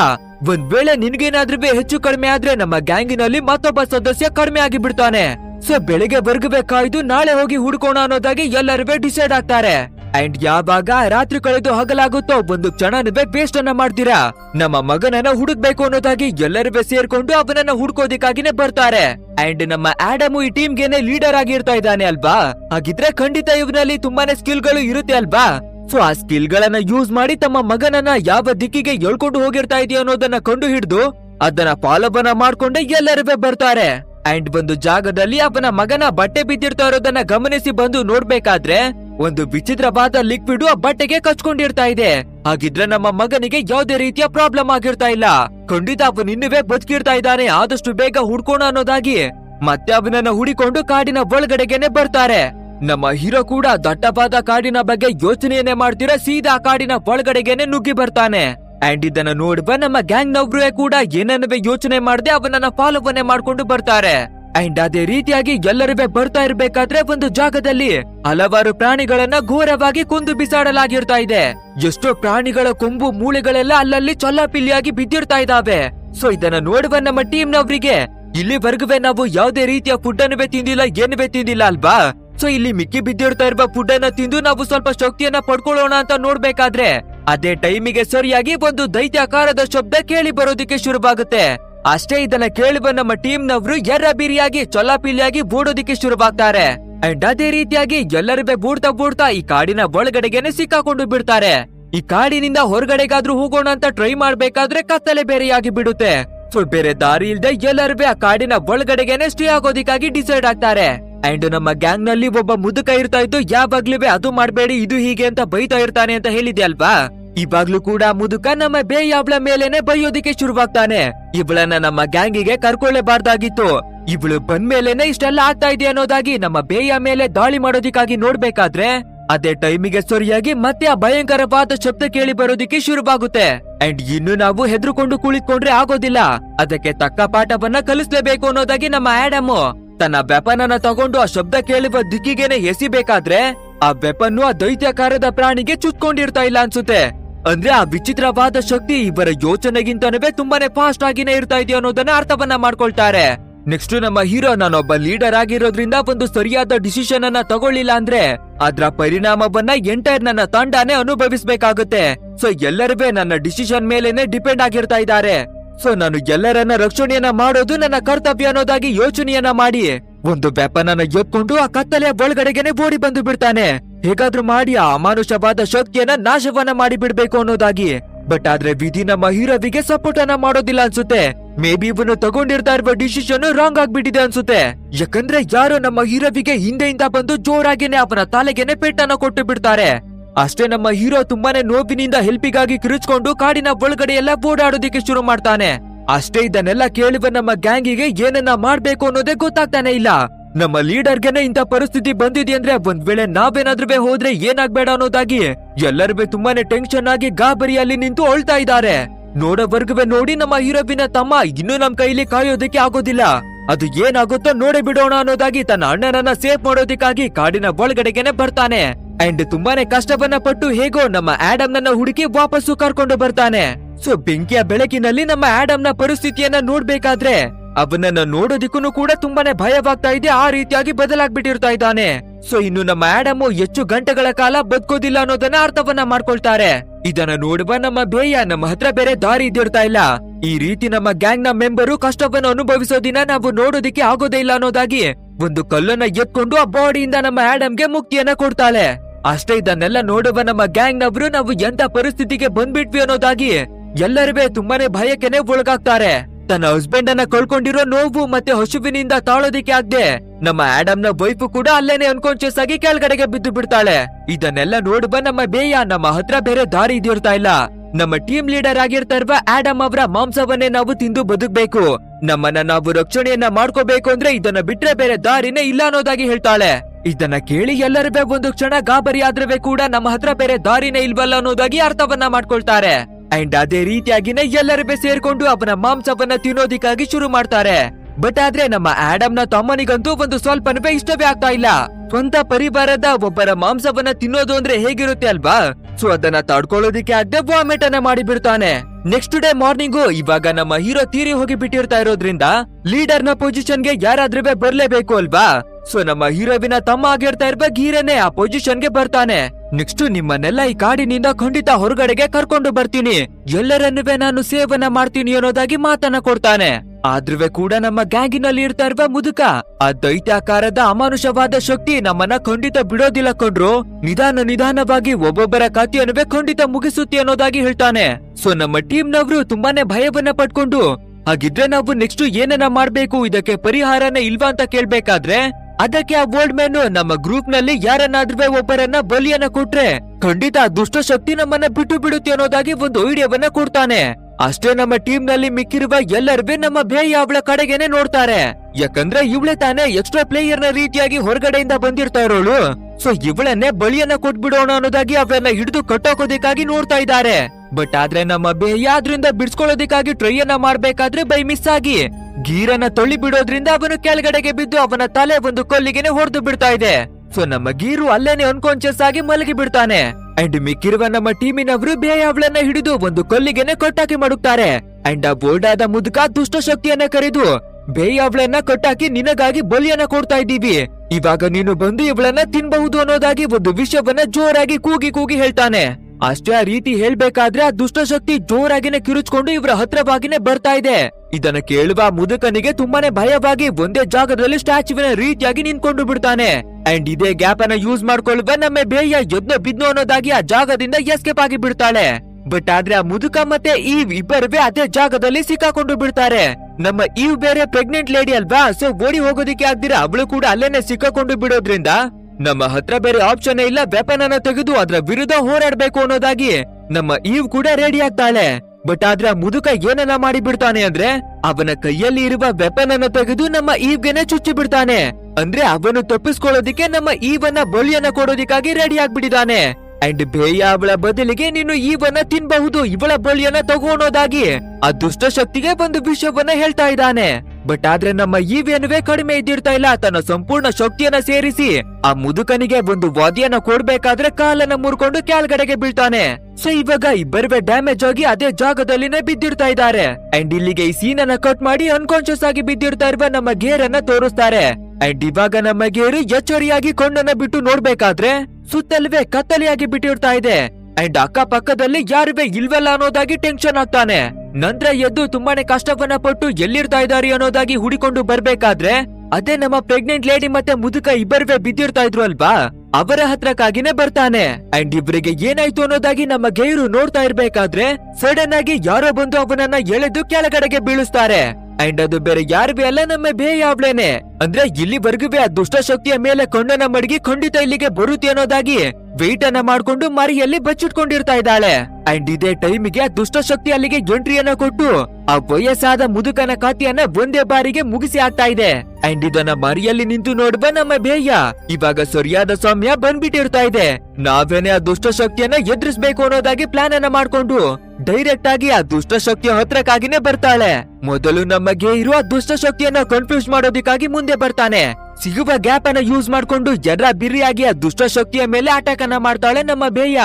Speaker 1: ಒಂದ್ ವೇಳೆ ನಿನ್ಗೇನಾದ್ರೂ ಹೆಚ್ಚು ಕಡಿಮೆ ಆದ್ರೆ ನಮ್ಮ ಗ್ಯಾಂಗಿನಲ್ಲಿ ಮತ್ತೊಬ್ಬ ಸದಸ್ಯ ಕಡಿಮೆ ಆಗಿ ಬಿಡ್ತಾನೆ ಸೊ ಬೆಳಿಗ್ಗೆ ಬರ್ಗಬೇಕಾಯ್ತು ನಾಳೆ ಹೋಗಿ ಹುಡ್ಕೋಣ ಅನ್ನೋದಾಗಿ ಎಲ್ಲರೂ ಡಿಸೈಡ್ ಆಗ್ತಾರೆ. ಅಂಡ್ ಯಾವಾಗ ರಾತ್ರಿ ಕಳೆದು ಹಗಲಾಗುತ್ತೋ ಒಂದು ಕ್ಷಣನವೇ ವೇಸ್ಟ್ ಅನ್ನ ಮಾಡ್ತೀರಾ? ನಮ್ಮ ಮಗನನ್ನ ಹುಡುಕ್ಬೇಕು ಅನ್ನೋದಾಗಿ ಎಲ್ಲರೂ ಸೇರ್ಕೊಂಡು ಅವನನ್ನ ಹುಡ್ಕೋದಿಕ್ಕಾಗಿನೇ ಬರ್ತಾರೆ. ಅಂಡ್ ನಮ್ಮ ಆಡಮು ಈ ಟೀಮ್ ಗೆನೆ ಲೀಡರ್ ಆಗಿ ಇರ್ತಾ ಇದ್ದಾನೆ ಅಲ್ವಾ? ಹಾಗಿದ್ರೆ ಖಂಡಿತ ಇವನಲ್ಲಿ ತುಂಬಾನೇ ಸ್ಕಿಲ್ಗಳು ಇರುತ್ತೆ ಅಲ್ವಾ? ಸೊ ಆ ಸ್ಕಿಲ್ ಗಳನ್ನ ಯೂಸ್ ಮಾಡಿ ತಮ್ಮ ಮಗನನ್ನ ಯಾವ ದಿಕ್ಕಿಗೆ ಎಳ್ಕೊಂಡು ಹೋಗಿರ್ತಾ ಇದೆಯೋ ಅನ್ನೋದನ್ನ ಕಂಡು ಹಿಡಿದು ಅದನ್ನ ಫಾಲೋವನ್ನ ಮಾಡ್ಕೊಂಡೆ ಎಲ್ಲರೂ ಬರ್ತಾರೆ. ಅಂಡ್ ಒಂದು ಜಾಗದಲ್ಲಿ ಅವನ ಮಗನ ಬಟ್ಟೆ ಬಿದ್ದಿರ್ತಾ ಇರೋದನ್ನ ಗಮನಿಸಿ ಬಂದು ನೋಡ್ಬೇಕಾದ್ರೆ ಒಂದು ವಿಚಿತ್ರವಾದ ಲಿಕ್ವಿಡ್ ಆ ಬಟ್ಟೆಗೆ ಕಚ್ಕೊಂಡಿರ್ತಾ ಇದೆ. ಹಾಗಿದ್ರೆ ನಮ್ಮ ಮಗನಿಗೆ ಯಾವುದೇ ರೀತಿಯ ಪ್ರಾಬ್ಲಮ್ ಆಗಿರ್ತಾ ಇಲ್ಲ. ಖಂಡಿತ ಅವನು ಇನ್ನುವೇ ಬದುಕಿರ್ತಾ ಇದ್ದಾನೆ. ಆದಷ್ಟು ಬೇಗ ಹುಡ್ಕೋಣ ಅನ್ನೋದಾಗಿ. ಮತ್ತೆ ಅವನನ್ನ ಹುಡಿಕೊಂಡು ಕಾಡಿನ ಒಳಗಡೆಗೆನೆ ಬರ್ತಾರೆ. ನಮ್ಮ ಹೀರೋ ಕೂಡ ದಟ್ಟವಾದ ಕಾಡಿನ ಬಗ್ಗೆ ಯೋಚನೆಯನ್ನೇ ಮಾಡ್ತಿರೋ ಸೀದಾ ಕಾಡಿನ ಒಳಗಡೆಗೆನೆ ನುಗ್ಗಿ ಬರ್ತಾನೆ. ಅಂಡ್ ಇದನ್ನ ನೋಡುವ ನಮ್ಮ ಗ್ಯಾಂಗ್ ನವ್ರೇ ಕೂಡ ಏನನ್ನವೇ ಯೋಚನೆ ಮಾಡದೆ ಅವನನ್ನ ಫಾಲೋವನ್ನೇ ಮಾಡ್ಕೊಂಡು ಬರ್ತಾರೆ. ಅಂಡ್ ಅದೇ ರೀತಿಯಾಗಿ ಎಲ್ಲರೂ ಬರ್ತಾ ಇರ್ಬೇಕಾದ್ರೆ ಒಂದು ಜಾಗದಲ್ಲಿ ಹಲವಾರು ಪ್ರಾಣಿಗಳನ್ನ ಘೋರವಾಗಿ ಕೊಂದು ಬಿಸಾಡಲಾಗಿರ್ತಾ ಇದೆ. ಎಷ್ಟೋ ಪ್ರಾಣಿಗಳ ಕೊಂಬು ಮೂಳೆಗಳೆಲ್ಲ ಅಲ್ಲಲ್ಲಿ ಚೊಲ್ಲಾಪಿಲ್ಲಿಯಾಗಿ ಬಿದ್ದಿರ್ತಾ ಇದಾವೆ. ಸೊ ಇದನ್ನ ನೋಡುವ ನಮ್ಮ ಟೀಮ್ ನವರಿಗೆ ಇಲ್ಲಿವರೆಗೂ ನಾವು ಯಾವುದೇ ರೀತಿಯ ಫುಡ್ ಅನ್ನುವೇ ತಿಂದಿಲ್ಲ ಏನು ತಿಂದಿಲ್ಲ ಅಲ್ವಾ? ಸೊ ಇಲ್ಲಿ ಮಿಕ್ಕಿ ಬಿದ್ದಿರ್ತಾ ಇರುವ ಫುಡ್ ಅನ್ನ ತಿಂದು ನಾವು ಸ್ವಲ್ಪ ಶಕ್ತಿಯನ್ನ ಪಡ್ಕೊಳ್ಳೋಣ ಅಂತ ನೋಡ್ಬೇಕಾದ್ರೆ, ಅದೇ ಟೈಮಿಗೆ ಸರಿಯಾಗಿ ಒಂದು ದೈತ್ಯಾಕಾರದ ಶಬ್ದ ಕೇಳಿ ಬರೋದಿಕ್ಕೆ ಶುರುವಾಗುತ್ತೆ. ಅಷ್ಟೇ ಇದನ್ನ ಕೇಳುವ ನಮ್ಮ ಟೀಮ್ ನವರು ಎರ್ರ ಬಿರಿಯಾಗಿ ಚೊಲ್ಲಾಪಿಲಿಯಾಗಿ ಬೂಡೋದಿಕ್ಕೆ ಶುರುವಾಗ್ತಾರೆ. ಅಂಡ್ ಅದೇ ರೀತಿಯಾಗಿ ಎಲ್ಲರೂ ಬೂಡ್ತಾ ಬೂಡ್ತಾ ಈ ಕಾಡಿನ ಒಳಗಡೆಗೆನೆ ಸಿಕ್ಕಾಕೊಂಡು ಬಿಡ್ತಾರೆ. ಈ ಕಾಡಿನಿಂದ ಹೊರಗಡೆಗಾದ್ರೂ ಹೋಗೋಣ ಅಂತ ಟ್ರೈ ಮಾಡ್ಬೇಕಾದ್ರೆ ಕತ್ತಲೆ ಬೇರೆಯಾಗಿ ಬಿಡುತ್ತೆ. ಸೊ ಬೇರೆ ದಾರಿ ಇಲ್ದೆ ಎಲ್ಲರೂ ಆ ಕಾಡಿನ ಒಳಗಡೆಗೆನೆ ಸ್ಟೇ ಆಗೋದಿಕ್ಕಾಗಿ ಡಿಸೈಡ್ ಆಗ್ತಾರೆ. ಅಂಡ್ ನಮ್ಮ ಗ್ಯಾಂಗ್ನಲ್ಲಿ ಒಬ್ಬ ಮುದುಕ ಇರ್ತಾ ಇದ್ದು, ಯಾವಾಗ್ಲೂ ಅದು ಮಾಡಬೇಡಿ, ಇದು ಹೀಗೆ ಅಂತ ಬೈತಾ ಇರ್ತಾನೆ ಅಂತ ಹೇಳಿದೆ ಅಲ್ವಾ ಇವಾಗ್ಲೂ ಕೂಡ ಮುದುಕ ನಮ್ಮ ಬೇಯಾಬ್ಳ ಮೇಲೆನೆ ಬೈಯೋದಿಕ್ಕೆ ಶುರುವಾಗ್ತಾನೆ. ಇವಳನ್ನ ನಮ್ಮ ಗ್ಯಾಂಗಿಗೆ ಕರ್ಕೊಳ್ಳೇಬಾರ್ದಾಗಿತ್ತು. ಇವಳು ಬಂದ್ಮೇಲೆನೆ ಇಷ್ಟೆಲ್ಲ ಆಗ್ತಾ ಇದೆ ಅನ್ನೋದಾಗಿ ನಮ್ಮ ಬೇಯ ಮೇಲೆ ದಾಳಿ ಮಾಡೋದಿಕ್ಕಾಗಿ ನೋಡ್ಬೇಕಾದ್ರೆ, ಅದೇ ಟೈಮಿಗೆ ಸರಿಯಾಗಿ ಮತ್ತೆ ಆ ಭಯಂಕರವಾದ ಶಬ್ದ ಕೇಳಿ ಬರೋದಿಕ್ಕೆ ಶುರುವಾಗುತ್ತೆ. ಅಂಡ್ ಇನ್ನು ನಾವು ಹೆದರ್ಕೊಂಡು ಕುಳಿತುಕೊಂಡ್ರೆ ಆಗೋದಿಲ್ಲ. ಅದಕ್ಕೆ ತಕ್ಕ ಪಾಠವನ್ನ ಕಲಿಸ್ಲೇಬೇಕು ಅನ್ನೋದಾಗಿ ನಮ್ಮ ಆಡಮ್. ತನ್ನ ವೆಪನ್ ಅನ್ನ ತಗೊಂಡು ಆ ಶಬ್ದ ಕೇಳುವ ದಿಕ್ಕಿಗೆನೆ ಎಸಿಬೇಕಾದ್ರೆ, ಆ ವೆಪನ್ನು ಆ ದೈತ್ಯಕಾರದ ಪ್ರಾಣಿಗೆ ಚುಚ್ಕೊಂಡಿರ್ತಾ ಇಲ್ಲ ಅನ್ಸುತ್ತೆ. ಅಂದ್ರೆ ಆ ವಿಚಿತ್ರವಾದ ಶಕ್ತಿ ಇವರ ಯೋಚನೆಗಿಂತನೂ ತುಂಬಾನೇ ಫಾಸ್ಟ್ ಆಗಿನೇ ಇರ್ತಾ ಇದೆಯೋ ಅನ್ನೋದನ್ನ ಅರ್ಥವನ್ನ ಮಾಡ್ಕೊಳ್ತಾರೆ. ನೆಕ್ಸ್ಟ್ ನಮ್ಮ ಹೀರೋ ನಾನೊಬ್ಬ ಲೀಡರ್ ಆಗಿರೋದ್ರಿಂದ ಒಂದು ಸರಿಯಾದ ಡಿಸಿಷನ್ ಅನ್ನ ತಗೊಳ್ಳಿಲ್ಲ ಅಂದ್ರೆ ಅದ್ರ ಪರಿಣಾಮವನ್ನ ಎಂಟೈರ್ ನನ್ನ ತಂಡನೇ ಅನುಭವಿಸಬೇಕಾಗುತ್ತೆ. ಸೊ ಎಲ್ಲರೂ ನನ್ನ ಡಿಸಿಷನ್ ಮೇಲೇನೆ ಡಿಪೆಂಡ್ ಆಗಿರ್ತಾ ಇದ್ದಾರೆ. ಸೊ ನಾನು ಎಲ್ಲರನ್ನ ರಕ್ಷಣೆಯನ್ನ ಮಾಡೋದು ನನ್ನ ಕರ್ತವ್ಯ ಅನ್ನೋದಾಗಿ ಯೋಚನೆಯನ್ನ ಮಾಡಿ. ಒಂದು ವೆಪನ್ ಅನ್ನ ಎತ್ಕೊಂಡು ಆ ಕತ್ತಲೆಯ ಒಳಗಡೆಗೆನೆ ಓಡಿ ಬಂದು ಬಿಡ್ತಾನೆ. ಹೇಗಾದ್ರೂ ಮಾಡಿ ಆ ಅಮಾನುಷವಾದ ಶಕ್ತಿಯನ್ನ ನಾಶವನ್ನ ಮಾಡಿ ಬಿಡ್ಬೇಕು ಅನ್ನೋದಾಗಿ. ಬಟ್ ಆದ್ರೆ ವಿಧಿ ನಮ್ಮ ಹೀರೋವಿಗೆ ಸಪೋರ್ಟ್ ಅನ್ನ ಮಾಡೋದಿಲ್ಲ ಅನ್ಸುತ್ತೆ. ಮೇ ಬಿ ಇವನು ತಗೊಂಡಿರ್ತಾ ಇರುವ ಡಿಸಿಷನ್ ರಾಂಗ್ ಆಗ್ಬಿಟ್ಟಿದೆ ಅನ್ಸುತ್ತೆ. ಯಾಕಂದ್ರೆ ಯಾರೋ ನಮ್ಮ ಹೀರೋವಿಗೆ ಹಿಂದೆಯಿಂದ ಬಂದು ಜೋರಾಗಿನೇ ಅವನ ತಲೆಗೆನೆ ಪೆಟ್ಟನ್ನ ಕೊಟ್ಟು ಬಿಡ್ತಾರೆ. ಅಷ್ಟೇ ನಮ್ಮ ಹೀರೋ ತುಂಬಾನೇ ನೋವಿನಿಂದ ಹೆಲ್ಪಿಗಾಗಿ ಕಿರುಚ್ಕೊಂಡು ಕಾಡಿನ ಒಳಗಡೆ ಎಲ್ಲ ಓಡಾಡೋದಿಕ್ಕೆ ಶುರು ಮಾಡ್ತಾನೆ. ಅಷ್ಟೇ ಇದನ್ನೆಲ್ಲ ಕೇಳುವ ನಮ್ಮ ಗ್ಯಾಂಗಿಗೆ ಏನನ್ನ ಮಾಡ್ಬೇಕು ಅನ್ನೋದೇ ಗೊತ್ತಾಗ್ತಾನೆ ಇಲ್ಲ. ನಮ್ಮ ಲೀಡರ್ಗೆನೆ ಇಂಥ ಪರಿಸ್ಥಿತಿ ಬಂದಿದೆ ಅಂದ್ರೆ ಒಂದ್ ವೇಳೆ ನಾವೇನಾದ್ರೂ ಹೋದ್ರೆ ಏನಾಗ್ಬೇಡ ಅನ್ನೋದಾಗಿ ಎಲ್ಲರೂ ತುಂಬಾನೇ ಟೆನ್ಷನ್ ಆಗಿ ಗಾಬರಿಯಲ್ಲಿ ನಿಂತು ಅಳ್ತಾ ಇದ್ದಾರೆ. ನೋಡೋವರ್ಗುವೆ ನೋಡಿ ನಮ್ಮ ಹೀರೋವಿನ ತಮ್ಮ ಇನ್ನೂ ನಮ್ ಕೈಲಿ ಕಾಯೋದಕ್ಕೆ ಆಗೋದಿಲ್ಲ. ಅದು ಏನಾಗುತ್ತೋ ನೋಡಿ ಬಿಡೋಣ ಅನ್ನೋದಾಗಿ ತನ್ನ ಅಣ್ಣನನ್ನ ಸೇಫ್ ಮಾಡೋದಕ್ಕಾಗಿ ಕಾಡಿನ ಒಳಗಡೆಗೆನೆ ಬರ್ತಾನೆ. ಅಂಡ್ ತುಂಬಾನೇ ಕಷ್ಟವನ್ನ ಪಟ್ಟು ಹೇಗೋ ನಮ್ಮ ಆಡಮ್ ನನ್ನ ಹುಡುಕಿ ವಾಪಸ್ಸು ಕರ್ಕೊಂಡು ಬರ್ತಾನೆ. ಸೊ ಬೆಂಕಿಯ ಬೆಳಕಿನಲ್ಲಿ ನಮ್ಮ ಆಡಮ್ನ ಪರಿಸ್ಥಿತಿಯನ್ನ ನೋಡ್ಬೇಕಾದ್ರೆ ಅವನನ್ನ ನೋಡೋದಿಕ್ಕೂ ಕೂಡ ತುಂಬಾನೇ ಭಯವಾಗ್ತಾ ಇದೆ, ಆ ರೀತಿಯಾಗಿ ಬದಲಾಗ್ಬಿಟ್ಟಿರ್ತಾ ಇದ್ದಾನೆ. ಸೊ ಇನ್ನು ನಮ್ಮ ಆಡಮ್ ಹೆಚ್ಚು ಗಂಟೆಗಳ ಕಾಲ ಬದುಕೋದಿಲ್ಲ ಅನ್ನೋದನ್ನ ಅರ್ಥವನ್ನ ಮಾಡ್ಕೊಳ್ತಾರೆ. ಇದನ್ನ ನೋಡುವ ನಮ್ಮ ಬೇಯ ನಮ್ಮ ಹತ್ರ ಬೇರೆ ದಾರಿ ಇದ್ದಿರ್ತಾ ಇಲ್ಲ. ಈ ರೀತಿ ನಮ್ಮ ಗ್ಯಾಂಗ್ನ ಮೆಂಬರು ಕಷ್ಟವನ್ನು ಅನುಭವಿಸೋದಿನ ನಾವು ನೋಡೋದಿಕ್ಕೆ ಆಗೋದೇ ಇಲ್ಲ ಅನ್ನೋದಾಗಿ ಒಂದು ಕಲ್ಲನ್ನ ಎತ್ಕೊಂಡು ಆ ಬಾಡಿಯಿಂದ ನಮ್ಮ ಆಡಮ್ಗೆ ಮುಕ್ತಿಯನ್ನ ಕೊಡ್ತಾಳೆ. ಅಷ್ಟೇ ಇದನ್ನೆಲ್ಲ ನೋಡುವ ನಮ್ಮ ಗ್ಯಾಂಗ್ ನವರು ನಾವು ಎಂತ ಪರಿಸ್ಥಿತಿಗೆ ಬಂದ್ಬಿಟ್ವಿ ಅನ್ನೋದಾಗಿ ಎಲ್ಲರೂ ತುಂಬಾನೇ ಭಯಕ್ಕೆನೆ ಒಳಗಾಗ್ತಾರೆ. ತನ್ನ ಹಸ್ಬೆಂಡ್ ಅನ್ನ ಕಳ್ಕೊಂಡಿರೋ ನೋವು ಮತ್ತೆ ಹಸುವಿನಿಂದ ತಾಳೋದಿಕ್ಕೆ ಆಗದೆ ನಮ್ಮ ಆಡಮ್ನ ವೈಫ್ ಕೂಡ ಅಲ್ಲೇನೆ ಅನ್ಕಾನ್ಶಿಯಸ್ ಆಗಿ ಕೆಳಗಡೆಗೆ ಬಿದ್ದು ಬಿಡ್ತಾಳೆ. ಇದನ್ನೆಲ್ಲ ನೋಡ್ಬ ನಮ್ಮ ಬೇಯ ನಮ್ಮ ಹತ್ರ ಬೇರೆ ದಾರಿ ಇದಿರ್ತಾ ಇಲ್ಲ. ನಮ್ಮ ಟೀಮ್ ಲೀಡರ್ ಆಗಿರ್ತಾ ಇರುವ ಆಡಮ್ ಅವರ ಮಾಂಸವನ್ನೇ ನಾವು ತಿಂದು ಬದುಕ್ಬೇಕು. ನಮ್ಮನ್ನ ನಾವು ರಕ್ಷಣೆಯನ್ನ ಮಾಡ್ಕೋಬೇಕು ಅಂದ್ರೆ ಇದನ್ನ ಬಿಟ್ರೆ ಬೇರೆ ದಾರಿನೇ ಇಲ್ಲ ಅನ್ನೋದಾಗಿ ಹೇಳ್ತಾಳೆ. ಇದನ್ನ ಕೇಳಿ ಎಲ್ಲರೂ ಒಂದು ಕ್ಷಣ ಗಾಬರಿ ಆದ್ರವೇ ಕೂಡ ನಮ್ಮ ಹತ್ರ ಬೇರೆ ದಾರಿನೇ ಇಲ್ವಲ್ಲ ಅನ್ನೋದಾಗಿ ಅರ್ಥವನ್ನ ಮಾಡ್ಕೊಳ್ತಾರೆ. ಅಂಡ್ ಅದೇ ರೀತಿಯಾಗಿನೇ ಎಲ್ಲರೂ ಸೇರ್ಕೊಂಡು ಅವನ ಮಾಂಸವನ್ನ ತಿನ್ನೋದಿಕ್ಕಾಗಿ ಶುರು ಮಾಡ್ತಾರೆ. ಬಟ್ ಆದ್ರೆ ನಮ್ಮ ಆಡಮ್ ತಮ್ಮನಿಗಂತೂ ಒಂದು ಸ್ವಲ್ಪನವೇ ಇಷ್ಟವೇ ಆಗ್ತಾ ಇಲ್ಲ. ಸ್ವಂತ ಪರಿವಾರದ ಒಬ್ಬರ ಮಾಂಸವನ್ನ ತಿನ್ನೋದು ಅಂದ್ರೆ ಹೇಗಿರುತ್ತೆ ಅಲ್ವಾ? ಸೊ ಅದನ್ನ ತಡ್ಕೊಳ್ಳೋದಿಕ್ಕೆ ಆಗದೆ ವಾಮಿಟ್ ಅನ್ನ ಮಾಡಿ ಬಿಡ್ತಾನೆ ನೆಕ್ಸ್ಟ್ ಡೇ ಮಾರ್ನಿಂಗು ಇವಾಗ ನಮ್ಮ ಹೀರೋ ತೀರಿ ಹೋಗಿ ಬಿಟ್ಟಿರ್ತಾ ಇರೋದ್ರಿಂದ ಲೀಡರ್ನ ಪೊಸಿಷನ್ಗೆ ಯಾರಾದ್ರೂ ಬರ್ಲೇಬೇಕು ಅಲ್ವಾ? ಸೊ ನಮ್ಮ ಹೀರೋವಿನ ತಮ್ಮ ಆಗಿರ್ತಾ ಇರ್ಬೇಕು ಹೀರೋನೇ ಆ ಪೊಸಿಷನ್ಗೆ ಬರ್ತಾನೆ. ನೆಕ್ಸ್ಟ್ ನಿಮ್ಮನ್ನೆಲ್ಲ ಈ ಕಾಡಿನಿಂದ ಖಂಡಿತ ಹೊರಗಡೆಗೆ ಕರ್ಕೊಂಡು ಬರ್ತೀನಿ. ಎಲ್ಲರನ್ನುವೆ ನಾನು ಸೇವನ ಮಾಡ್ತೀನಿ ಅನ್ನೋದಾಗಿ ಮಾತನ್ನ ಕೊಡ್ತಾನೆ. ಆದ್ರೂ ಕೂಡ ನಮ್ಮ ಗ್ಯಾಂಗಿನಲ್ಲಿ ಇರ್ತಾ ಇರುವ ಮುದುಕ. ಆ ದೈತ್ಯಾಕಾರದ ಅಮಾನುಷವಾದ ಶಕ್ತಿ ನಮ್ಮನ್ನ ಖಂಡಿತ ಬಿಡೋದಿಲ್ಲ ಕೊಂಡ್ರು ನಿಧಾನ ನಿಧಾನವಾಗಿ ಒಬ್ಬೊಬ್ಬರ ಕಥೆಯನ್ನುವೆ ಖಂಡಿತ ಮುಗಿಸುತ್ತೆ ಅನ್ನೋದಾಗಿ ಹೇಳ್ತಾನೆ. ಸೊ ನಮ್ಮ ಟೀಮ್ ನವರು ತುಂಬಾನೇ ಭಯವನ್ನ ಪಟ್ಕೊಂಡು, ಹಾಗಿದ್ರೆ ನಾವು ನೆಕ್ಸ್ಟ್ ಏನನ್ನ ಮಾಡ್ಬೇಕು, ಇದಕ್ಕೆ ಪರಿಹಾರನೇ ಇಲ್ವಾ ಅಂತ ಕೇಳ್ಬೇಕಾದ್ರೆ ಅದಕ್ಕೆ ಆ ಓಲ್ಡ್ ಮ್ಯಾನ್ ನಮ್ಮ ಗ್ರೂಪ್ನಲ್ಲಿ ಯಾರನ್ನಾದ್ರೂ ಒಬ್ಬರನ್ನ ಬಲಿಯನ್ನ ಕೊಟ್ರೆ ಖಂಡಿತ ದುಷ್ಟ ಶಕ್ತಿ ನಮ್ಮನ್ನ ಬಿಟ್ಟು ಬಿಡುತ್ತೆ ಅನ್ನೋದಾಗಿ ಒಂದು ಐಡಿಯಾವನ್ನ ಕೊಡ್ತಾನೆ. ಅಷ್ಟೇ ನಮ್ಮ ಟೀಮ್ನಲ್ಲಿ ಮಿಕ್ಕಿರುವ ಎಲ್ಲರೂ ನಮ್ಮ ಬೇಯ ಅವಳ ಕಡೆಗೇನೆ ನೋಡ್ತಾರೆ. ಯಾಕಂದ್ರೆ ಇವಳೆ ತಾನೇ ಎಕ್ಸ್ಟ್ರಾ ಪ್ಲೇಯರ್ನ ರೀತಿಯಾಗಿ ಹೊರಗಡೆಯಿಂದ ಬಂದಿರ್ತಾ ಇರೋಳು. ಸೊ ಇವಳನ್ನೇ ಬಲಿಯನ್ನ ಕೊಟ್ಬಿಡೋಣ ಅನ್ನೋದಾಗಿ ಅವಳನ್ನ ಹಿಡಿದು ಕಟ್ಟೋಕೋದಿಕ್ಕಾಗಿ ನೋಡ್ತಾ ಇದ್ದಾರೆ. ಬಟ್ ಆದ್ರೆ ನಮ್ಮ ಬೇಯ ಅದ್ರಿಂದ ಬಿಡ್ಸ್ಕೊಳ್ಳೋದಿಕ್ಕಾಗಿ ಟ್ರೈ ಅನ್ನ ಮಾಡ್ಬೇಕಾದ್ರೆ ಬೈ ಮಿಸ್ ಆಗಿ. ಗೀರನ್ನ ತೊಳಿ ಬಿಡೋದ್ರಿಂದ ಅವನು ಕೆಳಗಡೆಗೆ ಬಿದ್ದು ಅವನ ತಲೆ ಒಂದು ಕೊಲ್ಲಿಗೆನೆ ಹೊಡೆದು ಬಿಡ್ತಾ ಇದೆ. ಸೊ ನಮ್ಮ ಗೀರು ಅಲ್ಲೇನೆ ಅನ್ಕಾನ್ಶಿಯಸ್ ಆಗಿ ಮಲಗಿ ಬಿಡ್ತಾನೆ. ಅಂಡ್ ಮಿಕ್ಕಿರುವ ನಮ್ಮ ಟೀಮಿನವರು ಬೇಯ ಅವಳನ್ನ ಹಿಡಿದು ಒಂದು ಕೊಲ್ಲಿಗೆನೆ ಕೊಟ್ಟಾಕಿ ಮಾಡುತ್ತಾರೆ ಅಂಡ್ ಆ ಬೋಲ್ಡ್ ಆದ ಮುದುಕ ದುಷ್ಟ ಶಕ್ತಿಯನ್ನ ಕರೆದು ಬೇಯ ಅವಳನ್ನ ಕೊಟ್ಟಾಕಿ ನಿನಗಾಗಿ ಬಲಿಯನ್ನ ಕೊಡ್ತಾ ಇದ್ದೀವಿ. ಇವಾಗ ನೀನು ಬಂದು ಇವಳನ್ನ ತಿನ್ಬಹುದು ಅನ್ನೋದಾಗಿ ಒಂದು ವಿಷಯವನ್ನ ಜೋರಾಗಿ ಕೂಗಿ ಕೂಗಿ ಹೇಳ್ತಾನೆ. ಅಷ್ಟೇ ಆ ರೀತಿ ಹೇಳ್ಬೇಕಾದ್ರೆ ಆ ದುಷ್ಟಶಕ್ತಿ ಜೋರಾಗಿನೇ ಕಿರುಚ್ಕೊಂಡು ಇವರ ಹತ್ರವಾಗಿನೇ ಬರ್ತಾ ಇದೆ. ಇದನ್ನ ಕೇಳುವ ಮುದುಕನಿಗೆ ತುಂಬಾನೇ ಭಯವಾಗಿ ಒಂದೇ ಜಾಗದಲ್ಲಿ ಸ್ಟ್ಯಾಚುವಿನ ರೀತಿಯಾಗಿ ನಿಂತ್ಕೊಂಡು ಬಿಡ್ತಾನೆ. ಅಂಡ್ ಇದೇ ಗ್ಯಾಪ್ ಅನ್ನ ಯೂಸ್ ಮಾಡ್ಕೊಳ್ಳುವ ನಮ್ಮ ಬೇಯ ಎದ್ನ ಬಿದ್ನು ಅನ್ನೋದಾಗಿ ಆ ಜಾಗದಿಂದ ಎಸ್ಕೇಪ್ ಆಗಿ ಬಿಡ್ತಾಳೆ. ಬಟ್ ಆದ್ರೆ ಆ ಮುದುಕ ಮತ್ತೆ ಈ ಇಬ್ಬರುವೆ ಅದೇ ಜಾಗದಲ್ಲಿ ಸಿಕ್ಕಾಕೊಂಡು ಬಿಡ್ತಾರೆ. ನಮ್ಮ ಈವ್ ಬೇರೆ ಪ್ರೆಗ್ನೆಂಟ್ ಲೇಡಿ ಅಲ್ವಾ? ಸೊ ಓಡಿ ಹೋಗೋದಿಕ್ಕೆ ಆಗ್ದಿರ ಅವಳು ಕೂಡ ಅಲ್ಲೇನೆ ಸಿಕ್ಕಾಕೊಂಡು ಬಿಡೋದ್ರಿಂದ ನಮ್ಮ ಹತ್ರ ಬೇರೆ ಆಪ್ಷನ್ ಇಲ್ಲ ವೆಪನ್ ಅನ್ನ ತೆಗೆದು ಅದ್ರ ವಿರುದ್ಧ ಹೋರಾಡಬೇಕು ಅನ್ನೋದಾಗಿ ನಮ್ಮ ಈವ್ ಕೂಡ ರೆಡಿ ಆಗ್ತಾಳೆ. ಬಟ್ ಆದ್ರೆ ಮುದುಕ ಏನನ್ನ ಮಾಡಿ ಬಿಡ್ತಾನೆ ಅಂದ್ರೆ, ಅವನ ಕೈಯಲ್ಲಿ ಇರುವ ವೆಪನ್ ಅನ್ನ ತೆಗೆದು ನಮ್ಮ ಈವ್ಗೆನೆ ಚುಚ್ಚಿ ಬಿಡ್ತಾನೆ. ಅಂದ್ರೆ ಅವನು ತಪ್ಪಿಸ್ಕೊಳ್ಳೋದಿಕ್ಕೆ ನಮ್ಮ ಈವನ್ನ ಬಲಿಯನ್ನ ಕೊಡೋದಿಕ್ಕಾಗಿ ರೆಡಿ ಆಗ್ಬಿಟ್ಟಿದ್ದಾನೆ. ಅಂಡ್ ಬೇಯ ಅವಳ ಬದಲಿಗೆ ನೀನು ಈವನ್ನ ತಿನ್ಬಹುದು, ಇವಳ ಬಳಿಯನ್ನ ತಗೋಣೋದಾಗಿ ಆ ದುಷ್ಟ ಶಕ್ತಿಗೆ ಒಂದು ವಿಷಯವನ್ನ ಹೇಳ್ತಾ ಇದ್ದಾನೆ. ಬಟ್ ಆದ್ರೆ ನಮ್ಮ ಈವೇನುವೆ ಕಡಿಮೆ ಇದ್ದಿರ್ತಾ ಇಲ್ಲ. ತನ್ನ ಸಂಪೂರ್ಣ ಶಕ್ತಿಯನ್ನ ಸೇರಿಸಿ. ಆ ಮುದುಕನಿಗೆ ಒಂದು ವಾದಿಯನ್ನ ಕೊಡ್ಬೇಕಾದ್ರೆ ಕಾಲನ್ನ ಮುರ್ಕೊಂಡು ಕೆಳಗಡೆಗೆ ಬೀಳ್ತಾನೆ. ಸೊ ಇವಾಗ ಇಬ್ಬರುವೆ ಡ್ಯಾಮೇಜ್ ಆಗಿ ಅದೇ ಜಾಗದಲ್ಲಿನೇ ಬಿದ್ದಿರ್ತಾ ಇದ್ದಾರೆ. ಅಂಡ್ ಇಲ್ಲಿಗೆ ಈ ಸೀನ್ ಅನ್ನ ಕಟ್ ಮಾಡಿ ಅನ್ಕಾನ್ಶಿಯಸ್ ಆಗಿ ಬಿದ್ದಿರ್ತಾ ಇರುವ ನಮ್ಮ ಗೇರನ್ನ ತೋರಿಸ್ತಾರೆ. ಅಂಡ್ ಇವಾಗ ನಮ್ಮ ಗೇರು ಎಚ್ಚರಿಯಾಗಿ ಕೊಂಡನ್ನ ಬಿಟ್ಟು ನೋಡ್ಬೇಕಾದ್ರೆ ಸುತ್ತಲುವೆ ಕತ್ತಲೆಯಾಗಿ ಬಿಟ್ಟಿರ್ತಾ ಇದೆ. ಅಂಡ್ ಅಕ್ಕ ಪಕ್ಕದಲ್ಲಿ ಯಾರುವೆ ಇಲ್ವಲ್ಲ ಅನ್ನೋದಾಗಿ ಟೆನ್ಷನ್ ಆಗ್ತಾನೆ. ನಂತರ ಎದ್ದು ತುಂಬಾನೇ ಕಷ್ಟವನ್ನ ಪಟ್ಟು ಎಲ್ಲಿರ್ತಾ ಇದ್ದಾರೆ ಅನ್ನೋದಾಗಿ ಹುಡಿಕೊಂಡು ಬರ್ಬೇಕಾದ್ರೆ ಅದೇ ನಮ್ಮ ಪ್ರೆಗ್ನೆಂಟ್ ಲೇಡಿ ಮತ್ತೆ ಮುದುಕ ಇಬ್ಬರುವೆ ಬಿದ್ದಿರ್ತಾ ಇದ್ರು ಅಲ್ವಾ? ಅವರ ಹತ್ರಕ್ಕಾಗಿನೇ ಬರ್ತಾನೆ. ಅಂಡ್ ಇಬ್ಬರಿಗೆ ಏನಾಯ್ತು ಅನ್ನೋದಾಗಿ ನಮ್ಮ ಗೈರು ನೋಡ್ತಾ ಇರ್ಬೇಕಾದ್ರೆ ಸಡನ್ ಆಗಿ ಯಾರೋ ಬಂದು ಅವನನ್ನ ಎಳೆದು ಕೆಳಗಡೆಗೆ ಬೀಳಿಸ್ತಾರೆ. ಅಂಡ್ ಅದು ಬೇರೆ ಯಾರು ಅಲ್ಲ ನಮ್ಮ ಬೇಯಾವ್ಲೇನೆ ಅಂದ್ರೆ ಇಲ್ಲಿವರೆಗೂ ಆ ದುಷ್ಟ ಶಕ್ತಿಯ ಮೇಲೆ ಕಣ್ಣನ ಮಡಗಿ ಖಂಡಿತ ಇಲ್ಲಿಗೆ ಬರುತ್ತೆ ಅನ್ನೋದಾಗಿ ವೆಯ್ಟ್ ಅನ್ನ ಮಾಡ್ಕೊಂಡು ಮರಿಯಲ್ಲಿ ಬಚ್ಚಿಟ್ಕೊಂಡಿರ್ತಾ ಇದ್ದಾಳೆ. ಅಂಡ್ ಇದೇ ಟೈಮಿಗೆ ದುಷ್ಟ ಶಕ್ತಿ ಅಲ್ಲಿಗೆ ಎಂಟ್ರಿಯನ್ನ ಕೊಟ್ಟು ಆ ವಯಸ್ಸಾದ ಮುದುಕನ ಖಾತೆಯನ್ನ ಒಂದೇ ಬಾರಿಗೆ ಮುಗಿಸಿ ಆಗ್ತಾ ಇದೆ. ಅಂಡ್ ಇದನ್ನ ಮರಿಯಲ್ಲಿ ನಿಂತು ನೋಡುವ ನಮ್ಮ ಬೇಯ ಇವಾಗ ಸರಿಯಾದ ಸಮಯ ಬಂದ್ಬಿಟ್ಟಿರ್ತಾ ಇದೆ. ನಾವೇನೆ ಆ ದುಷ್ಟ ಶಕ್ತಿಯನ್ನ ಎದುರಿಸಬೇಕು ಅನ್ನೋದಾಗಿ ಪ್ಲಾನ್ ಅನ್ನ ಮಾಡ್ಕೊಂಡು ಡೈರೆಕ್ಟ್ ಆಗಿ ಆ ದುಷ್ಟ ಶಕ್ತಿಯ ಹತ್ರಕ್ಕಾಗಿನೇ ಬರ್ತಾಳೆ. ಮೊದಲು ನಮಗೆ ಇರುವ ದುಷ್ಟ ಶಕ್ತಿಯನ್ನ ಕನ್ಫ್ಯೂಸ್ ಮಾಡೋದಕ್ಕಾಗಿ ಮುಂದೆ ಬರ್ತಾನೆ. ಸಿಗುವ ಗ್ಯಾಪ್ ಅನ್ನ ಯೂಸ್ ಮಾಡ್ಕೊಂಡು ಎರ ಬಿರಿಯಾಗಿ ಆ ದುಷ್ಟ ಶಕ್ತಿಯ ಮೇಲೆ ಅಟ್ಯಾಕ್ ಅನ್ನ ಮಾಡ್ತಾಳೆ ನಮ್ಮ ಬೇಯ.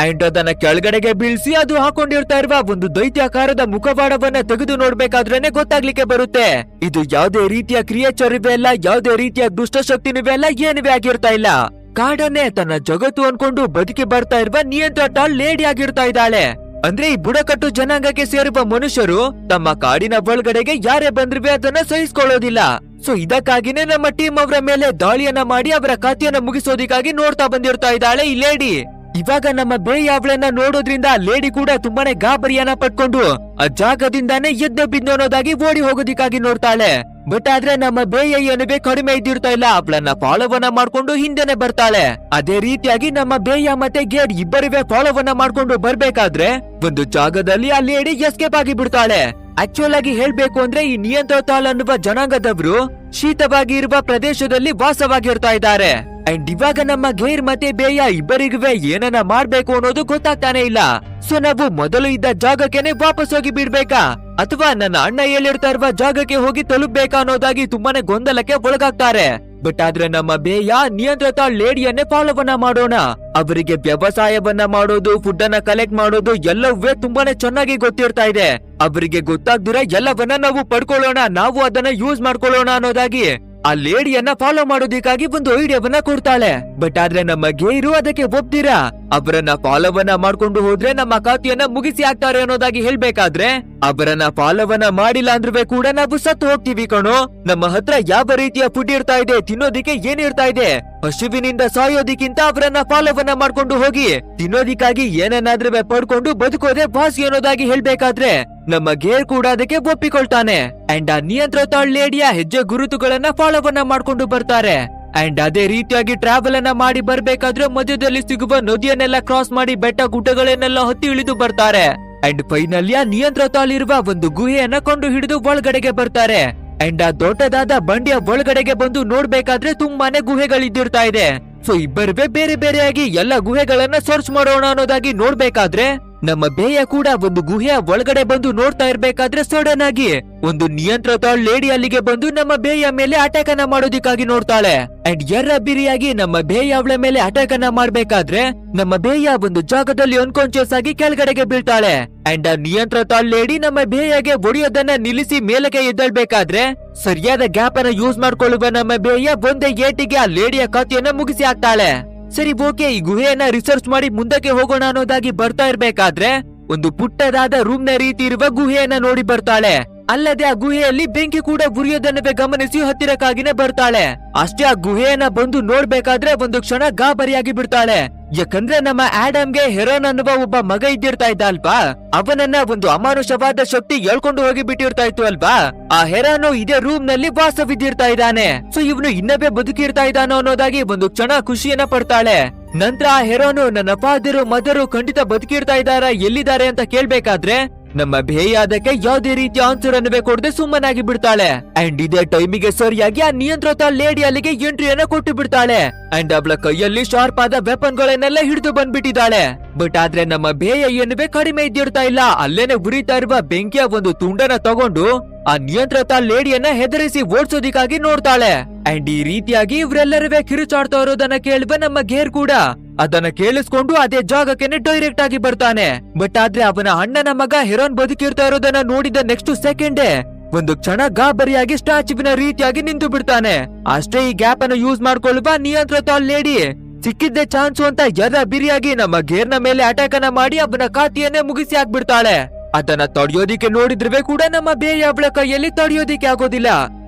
Speaker 1: ಅಂಡ್ ಅದನ್ನ ಕೆಳಗಡೆಗೆ ಬೀಳ್ಸಿ ಅದು ಹಾಕೊಂಡಿರ್ತಾ ಇರುವ ಒಂದು ದೈತ್ಯಾಕಾರದ ಮುಖವಾಡವನ್ನ ತೆಗೆದು ನೋಡ್ಬೇಕಾದ್ರೇನೆ ಗೊತ್ತಾಗ್ಲಿಕ್ಕೆ ಬರುತ್ತೆ. ಇದು ಯಾವ್ದೇ ರೀತಿಯ ಕ್ರಿಯೇಚರ್ ಇವೆಲ್ಲ ಯಾವ್ದೇ ರೀತಿಯ ಶಕ್ತಿ ಅಲ್ಲ, ಏನಿವೆ ಆಗಿರ್ತಾ ಇಲ್ಲ. ಕಾಡನ್ನೇ ತನ್ನ ಜಗತ್ತು ಅನ್ಕೊಂಡು ಬದುಕಿ ಬರ್ತಾ ಇರುವ ನಿಯಂತ್ರಟ ಲೇಡಿ ಆಗಿರ್ತಾ ಇದ್ದಾಳೆ. ಅಂದ್ರೆ ಈ ಬುಡಕಟ್ಟು ಜನಾಂಗಕ್ಕೆ ಸೇರುವ ಮನುಷ್ಯರು ತಮ್ಮ ಕಾಡಿನ ಒಳಗಡೆಗೆ ಯಾರೇ ಬಂದ್ರೆ ಅದನ್ನ ಸಹಿಸಿಕೊಳ್ಳೋದಿಲ್ಲ. ಸೊ ಇದಕ್ಕಾಗಿನೇ ನಮ್ಮ ಟೀಮ್ ಅವರ ಮೇಲೆ ದಾಳಿಯನ್ನ ಮಾಡಿ ಅವರ ಕಥೆಯನ್ನ ಮುಗಿಸೋದಿಕ್ಕಾಗಿ ನೋಡ್ತಾ ಬಂದಿರ್ತಾ ಇದ್ದಾಳೆ ಈ ಲೇಡಿ ಇವಾಗ ನಮ್ಮ ಬೇಯ ಅವಳನ್ನ ನೋಡೋದ್ರಿಂದ ಲೇಡಿ ಕೂಡ ತುಂಬಾನೇ ಗಾಬರಿಯನ್ನ ಪಟ್ಕೊಂಡು ಆ ಜಾಗದಿಂದಾನೇ ಎದ್ದು ಬಿದ್ದು ಅನ್ನೋದಾಗಿ ಓಡಿ ಹೋಗೋದಿಕ್ಕಾಗಿ ನೋಡ್ತಾಳೆ. ಬಟ್ ಆದ್ರೆ ನಮ್ಮ ಬೇಯ ಏನುವೆ ಕಡಿಮೆ ಇದ್ದಿರ್ತಾ ಇಲ್ಲ, ಅವಳನ್ನ ಫಾಲೋವನ್ನ ಮಾಡ್ಕೊಂಡು ಹಿಂದೆನೆ ಬರ್ತಾಳೆ. ಅದೇ ರೀತಿಯಾಗಿ ನಮ್ಮ ಬೇಯ ಮತ್ತೆ ಗೇಡ್ ಇಬ್ಬರಿವೆ ಫಾಲೋವನ್ನ ಮಾಡ್ಕೊಂಡು ಬರ್ಬೇಕಾದ್ರೆ ಒಂದು ಜಾಗದಲ್ಲಿ ಆ ಲೇಡಿ ಎಸ್ಕೇಪ್ ಆಗಿ ಬಿಡ್ತಾಳೆ ಆಕ್ಚುಲ್ ಆಗಿ ಹೇಳ್ಬೇಕು ಅಂದ್ರೆ ಈ ನಿಯಂತ್ರತಾಲ್ ಅನ್ನುವ ಜನಾಂಗದವರು ಶೀತವಾಗಿ ಇರುವ ಪ್ರದೇಶದಲ್ಲಿ ವಾಸವಾಗಿರ್ತಾ ಇದ್ದಾರೆ. ಅಂಡ್ ಇವಾಗ ನಮ್ಮ ಗೇರ್ ಮತ್ತೆ ಬೇಯ ಇಬ್ಬರಿಗೂ ಏನನ್ನ ಮಾಡ್ಬೇಕು ಅನ್ನೋದು ಗೊತ್ತಾಗ್ತಾನೆ ಇಲ್ಲ. ಸೊ ನಾವು ಮೊದಲು ಇದ್ದ ಜಾಗಕ್ಕೆನೆ ವಾಪಸ್ ಹೋಗಿ ಬಿಡ್ಬೇಕಾ? ಅಥವಾ ನನ್ನ ಅಣ್ಣ ಹೇಳಿರ್ತಾ ಇರುವ ಜಾಗಕ್ಕೆ ಹೋಗಿ ತಲುಪ್ಬೇಕಾ ಅನ್ನೋದಾಗಿ ತುಂಬಾನೇ ಗೊಂದಲಕ್ಕೆ ಒಳಗಾಗ್ತಾರೆ. ಬಟ್ ಆದ್ರೆ ನಮ್ಮ ಬೇಯ ನಿಯಂತ್ರಿತ ಲೇಡಿಯನ್ನೇ ಫಾಲೋವನ್ನ ಮಾಡೋಣ. ಅವರಿಗೆ ವ್ಯವಸಾಯವನ್ನ ಮಾಡೋದು ಫುಡ್ ಅನ್ನ ಕಲೆಕ್ಟ್ ಮಾಡೋದು ಎಲ್ಲವೇ ತುಂಬಾನೇ ಚೆನ್ನಾಗಿ ಗೊತ್ತಿರ್ತಾ ಇದೆ. ಅವರಿಗೆ ಗೊತ್ತಾಗ್ದಿರ ಎಲ್ಲವನ್ನ ನಾವು ಪಡ್ಕೊಳ್ಳೋಣ, ನಾವು ಅದನ್ನ ಯೂಸ್ ಮಾಡ್ಕೊಳ್ಳೋಣ ಅನ್ನೋದಾಗಿ. ಆ ಲೇಡಿಯನ್ನ ಫಾಲೋ ಮಾಡೋದಿಕ್ಕಾಗಿ ಒಂದು ಐಡಿಯಾವನ್ನ ಕೊಡ್ತಾಳೆ. ಬಟ್ ಆದ್ರೆ ನಮ್ಮ ಗೇರು ಅದಕ್ಕೆ ಒಪ್ತೀರಾ? ಅವರನ್ನ ಫಾಲೋವನ್ನ ಮಾಡ್ಕೊಂಡು ಹೋದ್ರೆ ನಮ್ಮ ಖಾತೆಯನ್ನ ಮುಗಿಸಿ ಹಾಕ್ತಾರೆ ಅನ್ನೋದಾಗಿ ಹೇಳ್ಬೇಕಾದ್ರೆ, ಅವರನ್ನ ಫಾಲೋವನ್ನ ಮಾಡಿಲ್ಲ ಅಂದ್ರೆ ಕೂಡ ನಾವು ಸತ್ತು ಹೋಗ್ತೀವಿ ಕಣೋ. ನಮ್ಮ ಹತ್ರ ಯಾವ ರೀತಿಯ ಫುಡ್ ಇರ್ತಾ ಇದೆ, ತಿನ್ನೋದಿಕ್ಕೆ ಏನಿರ್ತಾ ಇದೆ? ಹಸುವಿನಿಂದ ಸಾಯೋದಿಕ್ಕಿಂತ ಅವರನ್ನ ಫಾಲೋವನ್ನ ಮಾಡ್ಕೊಂಡು ಹೋಗಿ ತಿನ್ನೋದಿಕ್ಕಾಗಿ ಏನನ್ನಾದ್ರೂ ಪಡ್ಕೊಂಡು ಬದುಕೋದೆ ಬಾಸ್ ಅನ್ನೋದಾಗಿ ಹೇಳ್ಬೇಕಾದ್ರೆ, ನಮ್ಮ ಗೇರ್ ಕೂಡ ಅದಕ್ಕೆ ಒಪ್ಪಿಕೊಳ್ತಾನೆ. ಅಂಡ್ ಆ ನಿಯಂತ್ರಿತ ಲೇಡಿಯ ಹೆಜ್ಜೆ ಗುರುತುಗಳನ್ನ ಫಾಲೋವನ್ನ ಮಾಡ್ಕೊಂಡು ಬರ್ತಾರೆ. ಅಂಡ್ ಅದೇ ರೀತಿಯಾಗಿ ಟ್ರಾವೆಲ್ ಅನ್ನ ಮಾಡಿ ಬರ್ಬೇಕಾದ್ರೆ ಮಧ್ಯದಲ್ಲಿ ಸಿಗುವ ನದಿಯನ್ನೆಲ್ಲ ಕ್ರಾಸ್ ಮಾಡಿ ಬೆಟ್ಟ ಗುಡ್ಡಗಳನ್ನೆಲ್ಲ ಹತ್ತಿ ಇಳಿದು ಬರ್ತಾರೆ. ಅಂಡ್ ಫೈನಲಿ ಆ ನಿಯಂತ್ರತಾಲಿರುವ ಒಂದು ಗುಹೆಯನ್ನ ಕಂಡು ಹಿಡಿದು ಒಳಗಡೆಗೆ ಬರ್ತಾರೆ. ಅಂಡ್ ಆ ದೊಡ್ಡದಾದ ಬಂಡಿಯ ಒಳಗಡೆಗೆ ಬಂದು ನೋಡ್ಬೇಕಾದ್ರೆ ತುಂಬಾನೇ ಗುಹೆಗಳಿದ್ದಿರ್ತಾ ಇದೆ. ಸೊ ಇಬ್ಬರ್ವೇ ಬೇರೆ ಬೇರೆಯಾಗಿ ಎಲ್ಲ ಗುಹೆಗಳನ್ನ ಸರ್ಚ್ ಮಾಡೋಣ ಅನ್ನೋದಾಗಿ ನೋಡ್ಬೇಕಾದ್ರೆ ನಮ್ಮ ಬೇಯ ಕೂಡ ಒಂದು ಗುಹೆಯ ಒಳಗಡೆ ಬಂದು ನೋಡ್ತಾ ಇರ್ಬೇಕಾದ್ರೆ ಸಡನ್ ಆಗಿ. ಒಂದು ನಿಯಂತ್ರಿತ ಲೇಡಿ ಅಲ್ಲಿಗೆ ಬಂದು ನಮ್ಮ ಬೇಯ ಮೇಲೆ ಅಟ್ಯಾಕ್ ಅನ್ನ ಮಾಡೋದಿಕ್ಕಾಗಿ ನೋಡ್ತಾಳೆ. ಅಂಡ್ ಎರ್ರ ಬಿರಿಯಾಗಿ ನಮ್ಮ ಬೇಯ ಅವಳ ಮೇಲೆ ಅಟ್ಯಾಕ್ ಅನ್ನ ಮಾಡ್ಬೇಕಾದ್ರೆ, ನಮ್ಮ ಬೇಯ ಒಂದು ಜಾಗದಲ್ಲಿ ಅನ್ಕಾನ್ಶಿಯಸ್ ಆಗಿ ಕೆಳಗಡೆಗೆ ಬೀಳ್ತಾಳೆ. ಅಂಡ್ ಆ ನಿಯಂತ್ರಿತ ಲೇಡಿ ನಮ್ಮ ಬೇಯಗೆ ಒಡೆಯೋದನ್ನ ನಿಲ್ಲಿಸಿ ಮೇಲಕ್ಕೆ ಎದ್ದೇಳ್ಬೇಕಾದ್ರೆ, ಸರಿಯಾದ ಗ್ಯಾಪ್ ಅನ್ನ ಯೂಸ್ ಮಾಡ್ಕೊಳ್ಳುವ ನಮ್ಮ ಬೇಯ ಒಂದೇ ಏಟಿಗೆ ಆ ಲೇಡಿಯ ಕಥೆಯನ್ನ ಮುಗಿಸಿ ಹಾಕ್ತಾಳೆ. ಸರಿ ಓಕೆ ಈ ಗುಹೆಯನ್ನ ರಿಸರ್ಚ್ ಮಾಡಿ ಮುಂದಕ್ಕೆ ಹೋಗೋಣ ಅನ್ನೋದಾಗಿ ಬರ್ತಾ ಇರ್ಬೇಕಾದ್ರೆ, ಒಂದು ಪುಟ್ಟದಾದ ರೂಮ್ನ ರೀತಿ ಇರುವ ಗುಹೆಯನ್ನ ನೋಡಿ ಬರ್ತಾಳೆ. ಅಲ್ಲದೆ ಆ ಗುಹೆಯಲ್ಲಿ ಬೆಂಕಿ ಕೂಡ ಉರಿಯೋದನ್ನವೇ ಗಮನಿಸಿ ಹತ್ತಿರಕ್ಕಾಗಿನೇ ಬರ್ತಾಳೆ. ಅಷ್ಟೇ ಆ ಗುಹೆಯನ್ನ ಬಂದು ನೋಡ್ಬೇಕಾದ್ರೆ ಒಂದು ಕ್ಷಣ ಗಾಬರಿಯಾಗಿ ಬಿಡ್ತಾಳೆ. ಯಾಕಂದ್ರೆ ನಮ್ಮ ಆಡಮ್ಗೆ ಹೆರೋನ್ ಅನ್ನುವ ಒಬ್ಬ ಮಗ ಇದ್ದಿರ್ತಾ ಇದ್ದ ಅಲ್ವಾ? ಅವನನ್ನ ಒಂದು ಅಮಾನುಷವಾದ ಶಕ್ತಿ ಎಳ್ಕೊಂಡು ಹೋಗಿ ಬಿಟ್ಟಿರ್ತಾ ಇತ್ತು ಅಲ್ವಾ? ಆ ಹೆರಾನು ಇದೇ ರೂಮ್ನಲ್ಲಿ ವಾಸವಿದ್ದಿರ್ತಾ ಇದ್ದಾನೆ. ಸೊ ಇವನು ಇನ್ನವೇ ಬದುಕಿರ್ತಾ ಇದ್ದಾನೋ ಅನ್ನೋದಾಗಿ ಒಂದು ಕ್ಷಣ ಖುಷಿಯನ್ನ ಪಡ್ತಾಳೆ. ನಂತರ ಆ ಹೆರೋನು ನನ್ನ ಫಾದರು, ಮದರು ಖಂಡಿತ ಬದುಕಿರ್ತಾ ಇದ್ದಾರಾ, ಎಲ್ಲಿದ್ದಾರೆ ಅಂತ ಕೇಳ್ಬೇಕಾದ್ರೆ ನಮ್ಮ ಭೇಯ ಅದಕ್ಕೆ ಯಾವ್ದೇ ರೀತಿಯ ಆನ್ಸರ್ ಅನ್ನವೇ ಕೊಡದೆ ಸುಮ್ಮನಾಗಿ ಬಿಡ್ತಾಳೆ. ಅಂಡ್ ಇದೇ ಟೈಮಿಗೆ ಸರಿಯಾಗಿ ಆ ನಿಯಂತ್ರಿತ ಲೇಡಿ ಅಲ್ಲಿಗೆ ಎಂಟ್ರಿಯನ್ನ ಕೊಟ್ಟು ಬಿಡ್ತಾಳೆ. ಅಂಡ್ ಅವಳ ಕೈಯಲ್ಲಿ ಶಾರ್ಪ್ ಆದ ವೆಪನ್ ಗಳನ್ನೆಲ್ಲ ಹಿಡಿದು ಬಂದ್ಬಿಟ್ಟಿದ್ದಾಳೆ. ಬಟ್ ಆದ್ರೆ ನಮ್ಮ ಭೇಯ ಏನುವೆ ಕಡಿಮೆ ಇದ್ದಿರ್ತಾ ಇಲ್ಲ. ಅಲ್ಲೇನೆ ಉರಿತಾ ಇರುವ ಬೆಂಕಿಯ ಒಂದು ತುಂಡನ ತಗೊಂಡು ಆ ನಿಯಂತ್ರಿತ ಲೇಡಿಯನ್ನ ಹೆದರಿಸಿ ಓಡ್ಸೋದಿಕ್ಕಾಗಿ ನೋಡ್ತಾಳೆ. ಅಂಡ್ ಈ ರೀತಿಯಾಗಿ ಇವರೆಲ್ಲರೂ ಕಿರುಚಾಡ್ತಾ ಇರೋದನ್ನ ಕೇಳುವ ನಮ್ಮ ಗೇರ್ ಕೂಡ. ಅದನ್ನ ಕೇಳಿಸ್ಕೊಂಡು ಅದೇ ಜಾಗಕ್ಕೆ ಡೈರೆಕ್ಟ್ ಆಗಿ ಬರ್ತಾನೆ. ಬಟ್ ಆದ್ರೆ ಅವನ ಅಣ್ಣನ ಮಗ ಹೆರೋನ್ ಬದುಕಿರ್ತಾ ಇರೋದನ್ನ ನೋಡಿದ ನೆಕ್ಸ್ಟ್ ಸೆಕೆಂಡೇ ಒಂದು ಕ್ಷಣ ಗಾಬರಿಯಾಗಿ ಸ್ಟ್ಯಾಚುವಿನ ರೀತಿಯಾಗಿ ನಿಂತು ಬಿಡ್ತಾನೆ. ಅಷ್ಟೇ ಈ ಗ್ಯಾಪ್ ಅನ್ನು ಯೂಸ್ ಮಾಡ್ಕೊಳ್ಳುವ ನಿಯಂತ್ರತ ಲೇಡಿ. ಸಿಕ್ಕಿದ್ದೆ ಚಾನ್ಸು ಅಂತ ಎರ ಬಿರಿಯಾಗಿ ನಮ್ಮ ಗೇರ್ನ ಮೇಲೆ ಅಟ್ಯಾಕ್ ಅನ್ನ ಮಾಡಿ ಅವನ ಖಾತೆಯನ್ನೇ ಮುಗಿಸಿ ಹಾಕ್ಬಿಡ್ತಾಳೆ. ಅದನ್ನ ತಡೆಯೋದಿಕ್ಕೆ ನೋಡಿದ್ರೆ ಕೂಡ ನಮ್ಮ ಬೇರೆ ಅವಳ ಕೈಯಲ್ಲಿ ತಡೆಯೋದಿಕ್ಕೆ ಆಗೋದಿಲ್ಲ.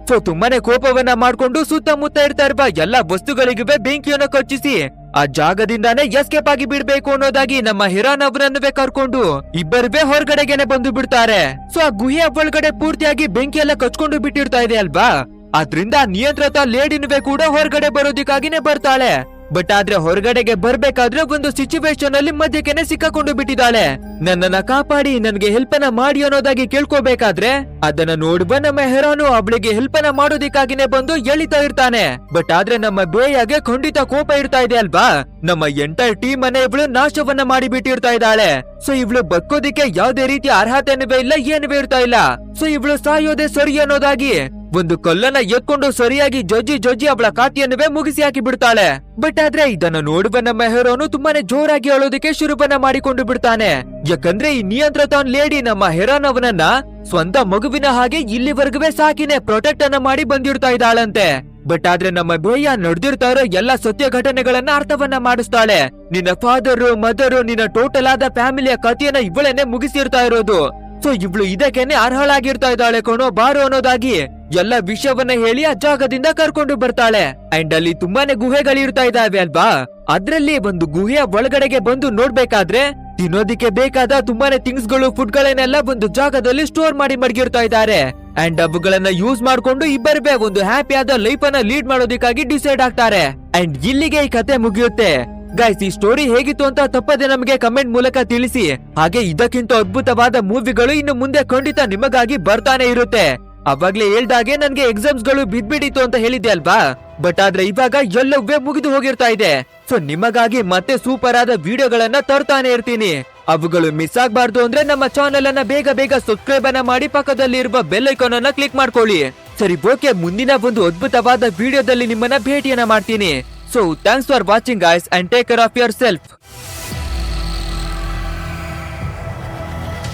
Speaker 1: ಸೊ ತುಂಬಾನೇ ಕೋಪವನ್ನ ಮಾಡ್ಕೊಂಡು ಸುತ್ತಮುತ್ತ ಇರ್ತಾ ಇರುವ ಎಲ್ಲಾ ವಸ್ತುಗಳಿಗೂ ಬೆಂಕಿಯನ್ನು ಕಚ್ಚಿಸಿ ಆ ಜಾಗದಿಂದಾನೇ ಎಸ್ಕೇಪ್ ಆಗಿ ಬಿಡ್ಬೇಕು ಅನ್ನೋದಾಗಿ ನಮ್ಮ ಹಿರಾನ್ ಅವರನ್ನುವೆ ಕರ್ಕೊಂಡು ಇಬ್ಬರುವೆ ಹೊರಗಡೆಗೆನೆ ಬಂದು ಬಿಡ್ತಾರೆ. ಸೊ, ಆ ಗುಹೆ ಒಳಗಡೆ ಪೂರ್ತಿಯಾಗಿ ಬೆಂಕಿ ಎಲ್ಲ ಕಚ್ಕೊಂಡು ಬಿಟ್ಟಿರ್ತಾ ಇದೆ ಅಲ್ವಾ? ಅದ್ರಿಂದ ನಿಯಂತ್ರತ ಲೇಡಿನುವೆ ಕೂಡ ಹೊರಗಡೆ ಬರೋದಿಕ್ಕಾಗಿನೇ ಬರ್ತಾಳೆ. ಬಟ್ ಆದ್ರೆ ಹೊರಗಡೆಗೆ ಬರ್ಬೇಕಾದ್ರೆ ಒಂದು ಸಿಚುವೇಶನ್ ಅಲ್ಲಿ ಮಧ್ಯಕ್ಕೆನೆ ಸಿಕ್ಕಾಕೊಂಡು ಬಿಟ್ಟಿದ್ದಾಳೆ. ನನ್ನನ್ನ ಕಾಪಾಡಿ, ನನ್ಗೆ ಹೆಲ್ಪ್ ಅನ್ನ ಮಾಡಿ ಅನ್ನೋದಾಗಿ ಕೇಳ್ಕೋಬೇಕಾದ್ರೆ ಅದನ್ನ ನೋಡುವ ನಮ್ಮ ಹೆರಾನು ಅವಳಿಗೆ ಹೆಲ್ಪ್ ಅನ್ನ ಮಾಡೋದಿಕ್ಕಾಗಿನೇ ಬಂದು ಎಳಿತಾ ಇರ್ತಾನೆ. ಬಟ್ ಆದ್ರೆ ನಮ್ಮ ಬೇಯಾಗೆ ಖಂಡಿತ ಕೋಪ ಇರ್ತಾ ಇದೆ ಅಲ್ವಾ? ನಮ್ಮ ಎಂಟೈರ್ ಟೀಮ್ ಅನ್ನ ಇವಳು ನಾಶವನ್ನ ಮಾಡಿ ಬಿಟ್ಟಿರ್ತಾ ಇದ್ದಾಳೆ. ಸೊ ಇವಳು ಬಕ್ಕೋದಿಕ್ಕೆ ಯಾವ್ದೇ ರೀತಿ ಅರ್ಹತೆನೂ ಇಲ್ಲ, ಏನೂ ಇರ್ತಾ ಇಲ್ಲ. ಸೊ ಇವಳು ಸಾಯೋದೇ ಸರಿ ಅನ್ನೋದಾಗಿ ಒಂದು ಕಲ್ಲನ್ನ ಎತ್ಕೊಂಡು ಸರಿಯಾಗಿ ಜಜ್ಜಿ ಜಜ್ಜಿ ಅವಳ ಖಾತೆಯನ್ನುವೇ ಮುಗಿಸಿ ಹಾಕಿ ಬಿಡ್ತಾಳೆ. ಬಟ್ ಆದ್ರೆ ಇದನ್ನ ನೋಡುವ ನಮ್ಮ ಹೆರೋನು ತುಂಬಾನೇ ಜೋರಾಗಿ ಅಳೋದಕ್ಕೆ ಶುರುವನ್ನ ಮಾಡಿಕೊಂಡು ಬಿಡ್ತಾನೆ. ಯಾಕಂದ್ರೆ ಈ ನಿಯಂತ್ರತಾನ್ ಲೇಡಿ ನಮ್ಮ ಹೆರಾನ್ ಅವನನ್ನ ಸ್ವಂತ ಮಗುವಿನ ಹಾಗೆ ಇಲ್ಲಿವರೆಗೂ ಸಾಕಿನೇ ಪ್ರೊಟೆಕ್ಟ್ ಅನ್ನ ಮಾಡಿ ಬಂದಿರ್ತಾ ಇದ್ದಾಳಂತೆ. ಬಟ್ ಆದ್ರೆ ನಮ್ಮ ಬೇಯ ನಡೆದಿರ್ತಾ ಇರೋ ಎಲ್ಲಾ ಸತ್ಯ ಘಟನೆಗಳನ್ನ ಅರ್ಥವನ್ನ ಮಾಡಿಸ್ತಾಳೆ. ನಿನ್ನ ಫಾದರು ಮದರು ನಿನ್ನ ಟೋಟಲ್ ಆದ ಫ್ಯಾಮಿಲಿಯ ಕಥೆಯನ್ನ ಇವಳನ್ನೇ ಮುಗಿಸಿರ್ತಾ ಇರೋದು. ಸೊ ಇವಳು ಇದಕ್ಕೇನೆ ಅರ್ಹಳಾಗಿರ್ತಾ ಇದ್ದಾಳೆ ಕಣೋ, ಬಾರು ಅನ್ನೋದಾಗಿ. ಎಲ್ಲ ವಿಷಯವನ್ನ ಹೇಳಿ ಆ ಜಾಗದಿಂದ ಕರ್ಕೊಂಡು ಬರ್ತಾಳೆ. ಅಂಡ್ ಅಲ್ಲಿ ತುಂಬಾನೇ ಗುಹೆಗಳಿರ್ತಾ ಇದಾವೆ ಅಲ್ವಾ? ಅದ್ರಲ್ಲಿ ಒಂದು ಗುಹೆಯ ಒಳಗಡೆಗೆ ಬಂದು ನೋಡ್ಬೇಕಾದ್ರೆ ತಿನ್ನೋದಿಕ್ಕೆ ಬೇಕಾದ ತುಂಬಾನೇ ಥಿಂಗ್ಸ್ಗಳು ಫುಡ್ ಗಳನ್ನೆಲ್ಲ ಒಂದು ಜಾಗದಲ್ಲಿ ಸ್ಟೋರ್ ಮಾಡಿ ಮಡಗಿರ್ತಾ ಇದ್ದಾರೆ. ಅಂಡ್ ಅವುಗಳನ್ನ ಯೂಸ್ ಮಾಡ್ಕೊಂಡು ಇಬ್ಬರೇ ಒಂದು ಹ್ಯಾಪಿ ಆದ ಲೈಫ್ ಅನ್ನ ಲೀಡ್ ಮಾಡೋದಕ್ಕಾಗಿ ಡಿಸೈಡ್ ಆಗ್ತಾರೆ. ಅಂಡ್ ಇಲ್ಲಿಗೆ ಈ ಕತೆ ಮುಗಿಯುತ್ತೆ. ಗೈಸ್ ಈ ಸ್ಟೋರಿ ಹೇಗಿತ್ತು ಅಂತ ತಪ್ಪದೆ ನಮಗೆ ಕಮೆಂಟ್ ಮೂಲಕ ತಿಳಿಸಿ. ಹಾಗೆ ಇದಕ್ಕಿಂತ ಅದ್ಭುತವಾದ ಮೂವಿಗಳು ಇನ್ನು ಮುಂದೆ ಖಂಡಿತ ನಿಮಗಾಗಿ ಬರ್ತಾನೆ ಇರುತ್ತೆ. ಅವಾಗ್ಲೇ ಹೇಳ್ದಾಗೆ ನನ್ಗೆ ಎಕ್ಸಾಮ್ಸ್ಗಳು ಬಿದ್ಬಿಡಿತು ಅಂತ ಹೇಳಿದ್ದೆ ಅಲ್ವಾ? ಬಟ್ ಆದ್ರೆ ಇವಾಗ ಎಲ್ಲವೇ ಮುಗಿದು ಹೋಗಿರ್ತಾ ಇದೆ. ಸೊ ನಿಮಗಾಗಿ ಮತ್ತೆ ಸೂಪರ್ ಆದ ವಿಡಿಯೋಗಳನ್ನ ತರ್ತಾನೆ ಇರ್ತೀನಿ. ಅವುಗಳು ಮಿಸ್ ಆಗ್ಬಾರ್ದು ಅಂದ್ರೆ ನಮ್ಮ ಚಾನೆಲ್ ಅನ್ನ ಬೇಗ ಬೇಗ ಸಬ್ಸ್ಕ್ರೈಬ್ ಅನ್ನ ಮಾಡಿ ಪಕ್ಕದಲ್ಲಿ ಇರುವ ಬೆಲ್ ಐಕಾನ್ ಅನ್ನ ಕ್ಲಿಕ್ ಮಾಡ್ಕೊಳ್ಳಿ. ಸರಿ ಓಕೆ ಮುಂದಿನ ಒಂದು ಅದ್ಭುತವಾದ ವಿಡಿಯೋದಲ್ಲಿ ನಿಮ್ಮನ್ನ ಭೇಟಿಯನ್ನ ಮಾಡ್ತೀನಿ. So thanks for watching guys and take care of yourself.